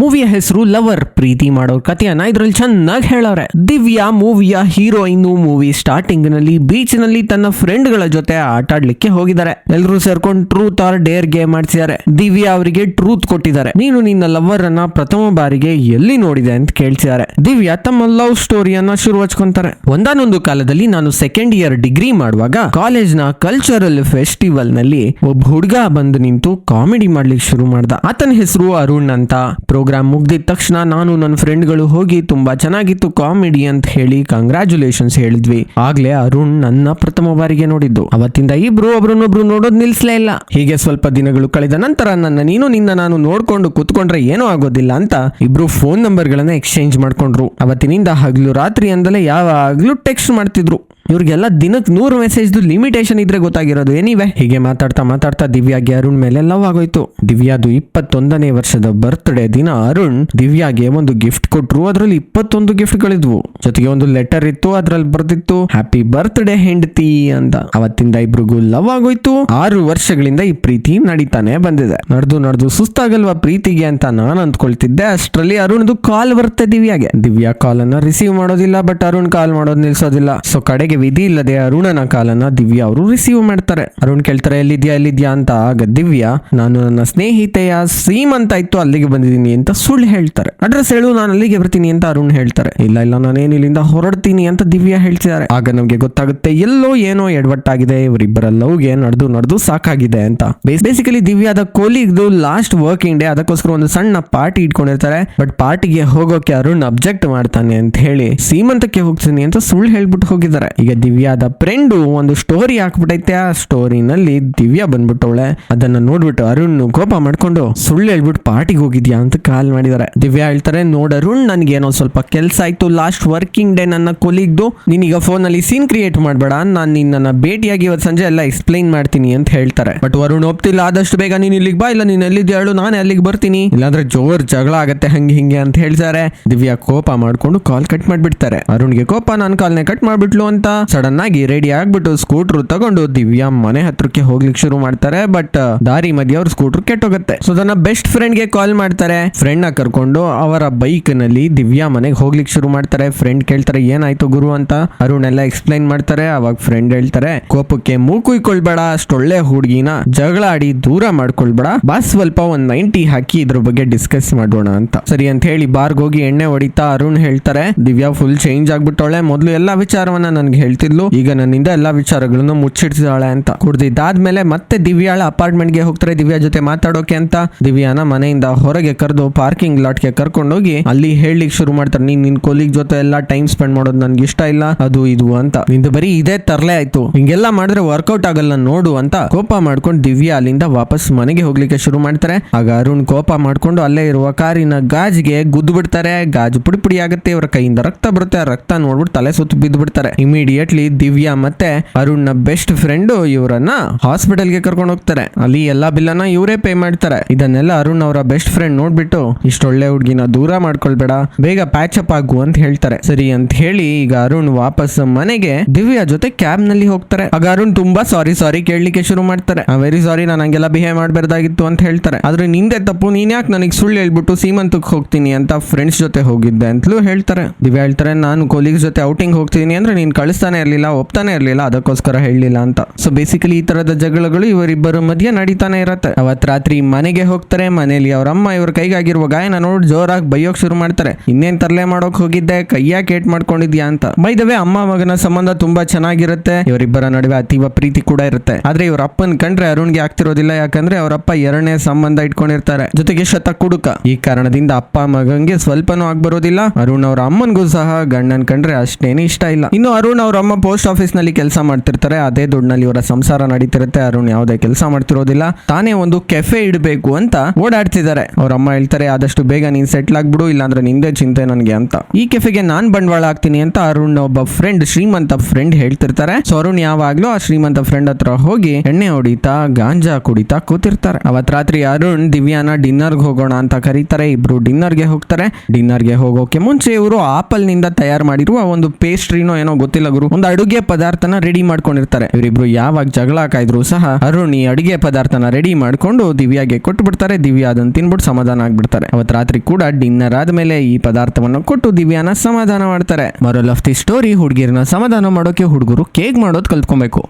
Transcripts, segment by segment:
ಮೂವಿಯ ಹೆಸರು ಲವರ್, ಪ್ರೀತಿ ಮಾಡೋ ಕಥೆಯನ್ನ ಇದ್ರಲ್ಲಿ ಚೆನ್ನಾಗಿ ಹೇಳವ್ರೆ. ದಿವ್ಯಾ ಮೂವಿಯ ಹೀರೋಯಿನ್ ಮೂವಿ ಸ್ಟಾರ್ಟಿಂಗ್ನಲ್ಲಿ ಬೀಚ್ನಲ್ಲಿ ತನ್ನ ಫ್ರೆಂಡ್ಗಳ ಜೊತೆ ಆಟ ಆಡ್ಲಿಕ್ಕೆ ಹೋಗಿದ್ದಾರೆ. ಎಲ್ಲರೂ ಸೇರ್ಕೊಂಡು ಟ್ರೂತ್ ಆರ್ ಡೇರ್ ಗೇಮ್ ಆಡ್ಸಿದ್ದಾರೆ. ದಿವ್ಯಾ ಅವರಿಗೆ ಟ್ರೂತ್ ಕೊಟ್ಟಿದ್ದಾರೆ. ನೀನು ನಿನ್ನ ಲವರ್ ಅನ್ನ ಪ್ರಥಮ ಬಾರಿಗೆ ಎಲ್ಲಿ ನೋಡಿದೆ ಅಂತ ಕೇಳಿಸಿದ್ದಾರೆ. ದಿವ್ಯಾ ತಮ್ಮ ಲವ್ ಸ್ಟೋರಿಯನ್ನ ಶುರು ಹಚ್ಕೊಂತಾರೆ ಒಂದಾನೊಂದು ಕಾಲದಲ್ಲಿ ನಾನು ಸೆಕೆಂಡ್ ಇಯರ್ ಡಿಗ್ರಿ ಮಾಡುವಾಗ ಕಾಲೇಜ್ನ ಕಲ್ಚರಲ್ ಫೆಸ್ಟಿವಲ್ನಲ್ಲಿ ಒಬ್ಬ ಹುಡುಗ ಬಂದು ನಿಂತು ಕಾಮಿಡಿ ಮಾಡ್ಲಿಕ್ಕೆ ಶುರು ಮಾಡ್ದ. ಆತನ ಹೆಸರು ಅರುಣ್ ಅಂತ. ಪ್ರೋಗ್ರಾಮ್ ಮುಗ್ದಿದ ತಕ್ಷಣ ನಾನು ನನ್ನ ಫ್ರೆಂಡ್ಗಳು ಹೋಗಿ ತುಂಬಾ ಚೆನ್ನಾಗಿತ್ತು ಕಾಮಿಡಿ ಅಂತ ಹೇಳಿ ಕಂಗ್ರಾಚುಲೇಷನ್ಸ್ ಹೇಳಿದ್ವಿ. ಆಗ್ಲೇ ಅರುಣ್ ನನ್ನ ಪ್ರಥಮ ಬಾರಿಗೆ ನೋಡಿದ್ದು. ಅವತ್ತಿಂದ ಇಬ್ರು ಒಬ್ರನ್ನೊಬ್ರು ನೋಡೋದ್ ನಿಲ್ಸಲೇ ಇಲ್ಲ. ಹೀಗೆ ಸ್ವಲ್ಪ ದಿನಗಳು ಕಳೆದ ನಂತರ ನನ್ನ ನೀನು ನಿನ್ನ ನಾನು ನೋಡ್ಕೊಂಡು ಕುತ್ಕೊಂಡ್ರೆ ಏನೂ ಆಗೋದಿಲ್ಲ ಅಂತ ಇಬ್ರು ಫೋನ್ ನಂಬರ್ಗಳನ್ನ ಎಕ್ಸ್ಚೇಂಜ್ ಮಾಡ್ಕೊಂಡ್ರು. ಅವತ್ತಿನಿಂದ ಹಗ್ಲು ರಾತ್ರಿ ಅಂದಲೇ ಯಾವಾಗ್ಲೂ ಟೆಕ್ಸ್ಟ್ ಮಾಡ್ತಿದ್ರು. ಇವ್ರಿಗೆಲ್ಲ ದಿನಕ್ಕೆ ನೂರು ಮೆಸೇಜ್ ಲಿಮಿಟೇಷನ್ ಇದ್ರೆ ಗೊತ್ತಾಗಿರೋದು. ಏನಿವೆ ಹೀಗೆ ಮಾತಾಡ್ತಾ ಮಾತಾಡ್ತಾ ದಿವ್ಯಾಗೆ ಅರುಣ್ ಮೇಲೆ ಲವ್ ಆಗೋಯ್ತು. ದಿವ್ಯಾದು ಇಪ್ಪತ್ತೊಂದನೇ ವರ್ಷದ ಬರ್ತ್ಡೇ ದಿನ ಅರುಣ್ ದಿವ್ಯಾಗೆ ಒಂದು ಗಿಫ್ಟ್ ಕೊಟ್ರು. ಅದರಲ್ಲಿ ಇಪ್ಪತ್ತೊಂದು ಗಿಫ್ಟ್ಗಳಿದ್ವು ಜೊತೆಗೆ ಒಂದು ಲೆಟರ್ ಇತ್ತು, ಅದ್ರಲ್ಲಿ ಬರ್ದಿತ್ತು ಹ್ಯಾಪಿ ಬರ್ತ್ಡೇ ಹೆಂಡತಿ ಅಂತ. ಅವತ್ತಿಂದ ಇಬ್ರಿಗೂ ಲವ್ ಆಗೋಯ್ತು. ಆರು ವರ್ಷಗಳಿಂದ ಈ ಪ್ರೀತಿ ನಡೀತಾನೆ ಬಂದಿದೆ. ನಡೆದು ನಡೆದು ಸುಸ್ತಾಗಲ್ವಾ ಪ್ರೀತಿಗೆ ಅಂತ ನಾನು ಅಂದ್ಕೊಳ್ತಿದ್ದೆ. ಅಷ್ಟರಲ್ಲಿ ಅರುಣ್ದು ಕಾಲ್ ಬರುತ್ತೆ ದಿವ್ಯಾಗೆ. ದಿವ್ಯಾ ಕಾಲ್ ಅನ್ನ ರಿಸೀವ್ ಮಾಡೋದಿಲ್ಲ ಬಟ್ ಅರುಣ್ ಕಾಲ್ ಮಾಡೋದು ನಿಲ್ಸೋದಿಲ್ಲ. ಸೊ ಕಡೆಗೆ ವಿಧಿ ಇಲ್ಲದೆ ಅರುಣನ ಕಾಲನ್ನ ದಿವ್ಯಾ ಅವರು ರಿಸೀವ್ ಮಾಡ್ತಾರೆ. ಅರುಣ್ ಕೇಳ್ತಾರೆ, ಎಲ್ಲಿದ್ಯಾ ಎಲ್ಲಿದ್ಯಾ? ಅಂತ. ಆಗ ದಿವ್ಯಾ, ನಾನು ನನ್ನ ಸ್ನೇಹಿತೆಯ ಸೀಮಂತ ಇತ್ತು, ಅಲ್ಲಿಗೆ ಬಂದಿದ್ದೀನಿ ಅಂತ ಸುಳ್ಳು ಹೇಳ್ತಾರೆ. ಅಡ್ರೆಸ್ ಹೇಳು, ನಾನು ಅಲ್ಲಿಗೆ ಬರ್ತೀನಿ ಅಂತ ಅರುಣ್ ಹೇಳ್ತಾರೆ. ಇಲ್ಲ ಇಲ್ಲ ನಾನೇನು ಇಲ್ಲಿಂದ ಹೊರಡ್ತೀನಿ ಅಂತ ದಿವ್ಯಾ ಹೇಳ್ತಿದ್ದಾರೆ. ಆಗ ನಮ್ಗೆ ಗೊತ್ತಾಗುತ್ತೆ, ಎಲ್ಲೋ ಏನೋ ಎಡವಟ್ಟಾಗಿದೆ, ಇವರಿಬ್ಬರ ಲವ್ಗೆ ನಡೆದು ನಡೆದು ಸಾಕಾಗಿದೆ ಅಂತ. ಬೇಸಿಕಲಿ ದಿವ್ಯಾದ ಕೋಲಿಗ್ದು ಲಾಸ್ಟ್ ವರ್ಕಿಂಗ್ ಡೇ ಅದಕ್ಕೋಸ್ಕರ ಒಂದು ಸಣ್ಣ ಪಾರ್ಟಿ ಇಟ್ಕೊಂಡಿರ್ತಾರೆ. ಬಟ್ ಪಾರ್ಟಿಗೆ ಹೋಗೋಕೆ ಅರುಣ್ ಅಬ್ಜೆಕ್ಟ್ ಮಾಡ್ತಾನೆ ಅಂತ ಹೇಳಿ ಸೀಮಂತಕ್ಕೆ ಹೋಗ್ತೀನಿ ಅಂತ ಸುಳ್ಳು ಹೇಳ್ಬಿಟ್ಟು ಹೋಗಿದ್ದಾರೆ. ಈಗ ದಿವ್ಯಾದ ಫ್ರೆಂಡು ಒಂದು ಸ್ಟೋರಿ ಹಾಕ್ಬಿಟ್ಟೈತೆ. ಆ ಸ್ಟೋರಿನಲ್ಲಿ ದಿವ್ಯಾ ಬಂದ್ಬಿಟ್ಟವಳೆ. ಅದನ್ನ ನೋಡ್ಬಿಟ್ಟು ಅರುಣ್ ಕೋಪ ಮಾಡ್ಕೊಂಡು, ಸುಳ್ಳು ಹೇಳ್ಬಿಟ್ಟು ಪಾರ್ಟಿಗೆ ಹೋಗಿದ್ಯಾ ಅಂತ ಕಾಲ್ ಮಾಡಿದಾರೆ. ದಿವ್ಯಾ ಹೇಳ್ತಾರೆ, ನೋಡ್ ಅರುಣ್ ನನಗೆ ಏನೋ ಸ್ವಲ್ಪ ಕೆಲಸ ಆಯ್ತು. ಲಾಸ್ಟ್ ವರ್ಕಿಂಗ್ ಡೇ ನನ್ನ ಕೊಲಿಗ್ದು. ನೀನೀಗ ಫೋನ್ ಅಲ್ಲಿ ಸೀನ್ ಕ್ರಿಯೇಟ್ ಮಾಡಬೇಡ. ನಾನು ನಿನ್ನ ಭೇಟಿಯಾಗಿ ಇವತ್ತು ಸಂಜೆ ಎಲ್ಲ ಎಕ್ಸ್ಪ್ಲೈನ್ ಮಾಡ್ತೀನಿ ಅಂತ ಹೇಳ್ತಾರೆ. ಬಟ್ ವರುಣ್ ಒಪ್ತಿಲ್ಲ. ಆದಷ್ಟು ಬೇಗ ನೀನು ಇಲ್ಲಿಗೆ ಬಾ. ಇಲ್ಲ, ನೀನು ಎಲ್ಲಿದ್ದೆ ಹೇಳು. ನಾನು ಅಲ್ಲಿಗೆ ಬರ್ತೀನಿ. ಇಲ್ಲಾಂದ್ರೆ ಜೋರ್ ಜಗಳ ಆಗತ್ತೆ. ಹಂಗೆ ಹಿಂಗೆ ಅಂತ ಹೇಳ್ತಾರೆ. ದಿವ್ಯಾ ಕೋಪ ಮಾಡ್ಕೊಂಡು ಕಾಲ್ ಕಟ್ ಮಾಡ್ಬಿಡ್ತಾರೆ. ಅರುಣ್ಗೆ, ಕೋಪ, ನಾನು ಕಾಲ್ನೇ ಕಟ್ ಮಾಡ್ಬಿಟ್ಲು ಅಂತ ಸಡನ್ ಆಗಿ ರೆಡಿ ಆಗ್ಬಿಟ್ಟು ಸ್ಕೂಟರ್ ತಗೊಂಡು ದಿವ್ಯಾ ಮನೆ ಹತ್ರಕ್ಕೆ ಹೋಗ್ಲಿಕ್ಕೆ ಶುರು ಮಾಡ್ತಾರೆ, ಬಟ್ ದಾರಿ ಮಧ್ಯೆ ಅವ್ರ ಸ್ಕೂಟರ್ ಕೆಟ್ಟೋಗುತ್ತೆ. ಸೊ ತನ್ನ ಬೆಸ್ಟ್ ಫ್ರೆಂಡ್ಗೆ ಕಾಲ್ ಮಾಡ್ತಾರೆ. ಫ್ರೆಂಡ್ನ ಕರ್ಕೊಂಡು ಅವರ ಬೈಕ್ನಲ್ಲಿ ದಿವ್ಯಾ ಮನೆಗೆ ಹೋಗ್ಲಿಕ್ಕೆ ಶುರು ಮಾಡ್ತಾರೆ. ಫ್ರೆಂಡ್ ಕೇಳ್ತಾರೆ, ಏನಾಯ್ತು ಗುರು ಅಂತ? ಅರುಣ್ ಎಲ್ಲ ಎಕ್ಸ್ಪ್ಲೈನ್ ಮಾಡ್ತಾರೆ. ಅವಾಗ ಫ್ರೆಂಡ್ ಹೇಳ್ತಾರೆ, ಕೋಪಕ್ಕೆ ಮೂಕುಯ್ಕೊಳ್ಬೇಡ ಅಷ್ಟೊಳ್ಳೆ ಹುಡುಗಿನ ಜಗಳ ಆಡಿ ದೂರ ಮಾಡ್ಕೊಳ್ಬೇಡ. ಬಾ ಸ್ವಲ್ಪ ಒಂದ್ ನೈಂಟಿ ಹಾಕಿ ಇದ್ರ ಬಗ್ಗೆ ಡಿಸ್ಕಸ್ ಮಾಡೋಣ ಅಂತ. ಸರಿ ಅಂತ ಹೇಳಿ ಬಾರ್ಗ್ ಹೋಗಿ ಎಣ್ಣೆ ಹೊಡಿತಾ ಅರುಣ್ ಹೇಳ್ತಾರೆ, ದಿವ್ಯಾ ಫುಲ್ ಚೇಂಜ್ ಆಗ್ಬಿಟ್ಟವಳೆ. ಮೊದಲು ಎಲ್ಲಾ ವಿಚಾರವನ್ನ ನನ್ಗೆ ಹೇಳ್ತಿದ್ಲು, ಈಗ ನನ್ನಿಂದ ಎಲ್ಲಾ ವಿಚಾರಗಳನ್ನು ಮುಚ್ಚಿಡ್ತಿದ್ದಾಳೆ ಅಂತ. ಕುಡ್ದಿದ್ದಾದ್ಮೇಲೆ ಮತ್ತೆ ದಿವ್ಯಾಳ ಅಪಾರ್ಟ್ಮೆಂಟ್ಗೆ ಹೋಗ್ತಾರೆ ದಿವ್ಯಾ ಜೊತೆ ಮಾತಾಡೋಕೆ ಅಂತ. ದಿವ್ಯಾನ ಮನೆಯಿಂದ ಹೊರಗೆ ಕರೆದು ಪಾರ್ಕಿಂಗ್ ಲಾಟ್ಗೆ ಕರ್ಕೊಂಡೋಗಿ ಅಲ್ಲಿ ಹೇಳಲಿಕ್ಕೆ ಶುರು ಮಾಡ್ತಾರೆ. ನೀನ್ ನಿನ್ ಕೊಲೀಗ್ ಜೊತೆ ಎಲ್ಲ ಟೈಮ್ ಸ್ಪೆಂಡ್ ಮಾಡೋದು ನನ್ಗೆ ಇಷ್ಟ ಇಲ್ಲ, ಅದು ಇದು ಅಂತ. ನಿಂದು ಬರೀ ಇದೇ ತರಲೆ ಆಯ್ತು. ಹಿಂಗೆಲ್ಲ ಮಾಡಿದ್ರೆ ವರ್ಕೌಟ್ ಆಗಲ್ಲ ನೋಡು ಅಂತ ಕೋಪ ಮಾಡ್ಕೊಂಡು ದಿವ್ಯಾ ಅಲ್ಲಿಂದ ವಾಪಸ್ ಮನೆಗೆ ಹೋಗ್ಲಿಕ್ಕೆ ಶುರು ಮಾಡ್ತಾರೆ. ಆಗ ಅರುಣ್ ಕೋಪ ಮಾಡ್ಕೊಂಡು ಅಲ್ಲೇ ಇರುವ ಕಾರಿನ ಗಾಜಿಗೆ ಗುದ್ದು ಬಿಡ್ತಾರೆ ಗಾಜು ಪುಡಿ ಪುಡಿ ಆಗುತ್ತೆ, ಇವರ ಕೈಯಿಂದ ರಕ್ತ ಬರುತ್ತೆ. ಆ ರಕ್ತ ನೋಡ್ಬಿಟ್ಟು ತಲೆ ಸುತ್ತು ಬಿದ್ದು ಬಿಡ್ತಾರೆ ಇಮಿಡಿಯೇಟ್ಲಿ ದಿವ್ಯಾ ಮತ್ತೆ ಅರುಣ್ನ ಬೆಸ್ಟ್ ಫ್ರೆಂಡ್ ಇವರನ್ನ ಹಾಸ್ಪಿಟಲ್ಗೆ ಕರ್ಕೊಂಡು ಹೋಗ್ತಾರೆ. ಅಲ್ಲಿ ಎಲ್ಲಾ ಬಿಲ್ಲನ್ನ ಇವರೇ ಪೇ ಮಾಡ್ತಾರೆ. ಇದನ್ನೆಲ್ಲ ಅರುಣ್ ಅವರ ಬೆಸ್ಟ್ ಫ್ರೆಂಡ್ ನೋಡ್ಬಿಟ್ಟು ಇಷ್ಟೊಳ್ಳೆ ಹುಡುಗಿನ ದೂರ ಮಾಡ್ಕೊಳ್ಬೇಡ, ಬೇಗ ಪ್ಯಾಚ್ ಅಪ್ ಆಗು ಅಂತ ಹೇಳ್ತಾರೆ. ಸರಿ ಅಂತ ಹೇಳಿ ಈಗ ಅರುಣ್ ವಾಪಸ್ ಮನೆಗೆ ದಿವ್ಯಾ ಜೊತೆ ಕ್ಯಾಬ್ನಲ್ಲಿ ಹೋಗ್ತಾರೆ. ಆಗ ಅರುಣ್ ತುಂಬಾ ಸಾರಿ ಸಾರಿ ಕೇಳಲಿಕ್ಕೆ ಶುರು ಮಾಡ್ತಾರೆ. ವೆರಿ ಸಾರಿ ನಾನು ಹಂಗೆಲ್ಲ ಬಿಹೇವ್ ಮಾಡಬಾರ್ದಾಗಿತ್ತು ಅಂತ ಹೇಳ್ತಾರೆ. ಆದ್ರೆ ನಿಂದೆ ತಪ್ಪು, ನೀನ್ ಯಾಕೆ ನನಗೆ ಸುಳ್ಳು ಹೇಳ್ಬಿಟ್ಟು ಸೀಮಂತಕ್ಕೆ ಹೋಗ್ತೀನಿ ಅಂತ ಫ್ರೆಂಡ್ಸ್ ಜೊತೆ ಹೋಗಿದ್ದೆ ಅಂತಲೂ ಹೇಳ್ತಾರೆ. ದಿವ್ಯಾ ಹೇಳ್ತಾರೆ, ನಾನು ಕೊಲೀಗ್ಸ್ ಜೊತೆ ಔಟಿಂಗ್ ಹೋಗ್ತೀನಿ ಅಂದ್ರೆ ನೀನ್ ಕಳಿಸ್ತಾನೆ ಇರಲಿಲ್ಲ, ಒಪ್ತಾನೆ ಇರಲಿಲ್ಲ, ಅದಕ್ಕೋಸ್ಕರ ಹೇಳಲಿಲ್ಲ ಅಂತ. ಸೊ ಬೇಸಿಕಲಿ ಈ ತರದ ಜಗಳಗಳು ಇವರಿಬ್ಬರ ಮಧ್ಯೆ ನಡೀತಾನೆ ಇರತ್ತೆ. ಅವತ್ ರಾತ್ರಿ ಮನೆಗೆ ಹೋಗ್ತಾರೆ, ಮನೆಯಲ್ಲಿ ಅವ್ರ ಅಮ್ಮ ಇವ್ರ ಕೈಗಾಗಿರುವ ಗಾಯನ ನೋಡಿ ಜೋರಾಗಿ ಬೈಯೋಕ್ ಶುರು ಮಾಡ್ತಾರೆ. ಇನ್ನೇನ್ ತರಲೆ ಮಾಡೋಕ್ ಹೋಗಿದ್ದೆ ಕೈಯಾಗ ಏಟ್ ಮಾಡ್ಕೊಂಡಿದ್ಯಾ ಅಂತ. ಬೈದವೆ ಅಮ್ಮ ಮಗನ ಸಂಬಂಧ ತುಂಬಾ ಚೆನ್ನಾಗಿರುತ್ತೆ. ಇವರಿಬ್ಬರ ನಡುವೆ ಅತೀವ ಪ್ರೀತಿ ಕೂಡ ಇರುತ್ತೆ. ಆದ್ರೆ ಇವ್ರ ಅಪ್ಪನ್ ಕಂಡ್ರೆ ಅರುಣ್ಗೆ ಆಗ್ತಿರೋದಿಲ್ಲ, ಯಾಕಂದ್ರೆ ಅವರಪ್ಪ ಎರಡನೇ ಸಂಬಂಧ ಇಟ್ಕೊಂಡಿರ್ತಾರೆ. ಜೊತೆಗೆ ಶತ ಕುಡುಕ. ಈ ಕಾರಣದಿಂದ ಅಪ್ಪ ಮಗಂಗೆ ಸ್ವಲ್ಪನೂ ಆಗ್ಬರೋದಿಲ್ಲ. ಅರುಣ್ ಅವ್ರ ಅಮ್ಮನ್ಗೂ ಸಹ ಗಂಡನ್ ಕಂಡ್ರೆ ಅಷ್ಟೇನು ಇಷ್ಟ ಇಲ್ಲ. ಇನ್ನು ಅರುಣ್ ಅಮ್ಮ ಪೋಸ್ಟ್ ಆಫೀಸ್ನಲ್ಲಿ ಕೆಲಸ ಮಾಡ್ತಿರ್ತಾರೆ, ಅದೇ ದುಡ್ಡಿನಲ್ಲಿ ಇವರ ಸಂಸಾರ ನಡೀತಿರುತ್ತೆ, ಅರುಣ್ ಯಾವುದೇ ಕೆಲಸ ಮಾಡ್ತಿರೋದಿಲ್ಲ. ತಾನೇ ಒಂದು ಕೆಫೆ ಇಡಬೇಕು ಅಂತ ಓಡಾಡ್ತಿದ್ದಾರೆ. ಅವ್ರ ಅಮ್ಮ ಹೇಳ್ತಾರೆ, ಆದಷ್ಟು ಬೇಗ ನೀನ್ ಸೆಟ್ಲ್ ಆಗ್ಬಿಡು, ಇಲ್ಲಾಂದ್ರೆ ನಿಂದೇ ಚಿಂತೆ ನನಗೆ ಅಂತ. ಈ ಕೆಫೆಗೆ ನಾನ್ ಬಂಡವಾಳ ಆಗ್ತೀನಿ ಅಂತ ಅರುಣ್ ಒಬ್ಬ ಫ್ರೆಂಡ್ ಶ್ರೀಮಂತ ಫ್ರೆಂಡ್ ಹೇಳ್ತಿರ್ತಾರೆ. ಸೊ ಅರುಣ್ ಯಾವಾಗ್ಲೂ ಆ ಶ್ರೀಮಂತ ಫ್ರೆಂಡ್ ಹತ್ರ ಹೋಗಿ ಎಣ್ಣೆ ಹೊಡಿತಾ, ಗಾಂಜಾ ಕುಡಿತಾ ಕೂತಿರ್ತಾರೆ. ಅವತ್ ರಾತ್ರಿ ಅರುಣ್ ದಿವ್ಯಾನ ಡಿನ್ನರ್ಗೆ ಹೋಗೋಣ ಅಂತ ಕರೀತಾರೆ. ಇಬ್ರು ಡಿನ್ನರ್ಗೆ ಹೋಗ್ತಾರೆ. ಡಿನ್ನರ್ಗೆ ಹೋಗೋಕೆ ಮುಂಚೆ ಇವರು ಆಪಲ್ನಿಂದ ತಯಾರು ಮಾಡಿರುವ ಒಂದು ಪೇಸ್ಟ್ರಿನೋ ಏನೋ ಗೊತ್ತಿಲ್ಲ ಹುಡುಗರು ಒಂದು ಅಡುಗೆ ಪದಾರ್ಥನ ರೆಡಿ ಮಾಡ್ಕೊಂಡಿರ್ತಾರೆ. ಇವರಿಬ್ರು ಯಾವಾಗ ಜಗಳ ಹಾಕಾಯ್ದ್ರು ಸಹ ಅರುಣಿ ಅಡುಗೆ ಪದಾರ್ಥನ ರೆಡಿ ಮಾಡ್ಕೊಂಡು ದಿವ್ಯಾಗೆ ಕೊಟ್ಟು ಬಿಡ್ತಾರೆ ದಿವ್ಯಾ ಅದನ್ನ ತಿನ್ಬಿಟ್ಟು ಸಮಾಧಾನ ಆಗ್ಬಿಡ್ತಾರೆ. ಅವತ್ ರಾತ್ರಿ ಕೂಡ ಡಿನ್ನರ್ ಆದ್ಮೇಲೆ ಈ ಪದಾರ್ಥವನ್ನು ಕೊಟ್ಟು ದಿವ್ಯಾನ ಸಮಾಧಾನ ಮಾಡ್ತಾರೆ. ಮರಲ್ ಆಫ್ ದಿ ಸ್ಟೋರಿ ಹುಡುಗಿರನ್ನ ಸಮಾಧಾನ ಮಾಡೋಕೆ ಹುಡುಗರು ಕೇಕ್ ಮಾಡೋದು ಕಲ್ತ್ಕೊಬೇಕು.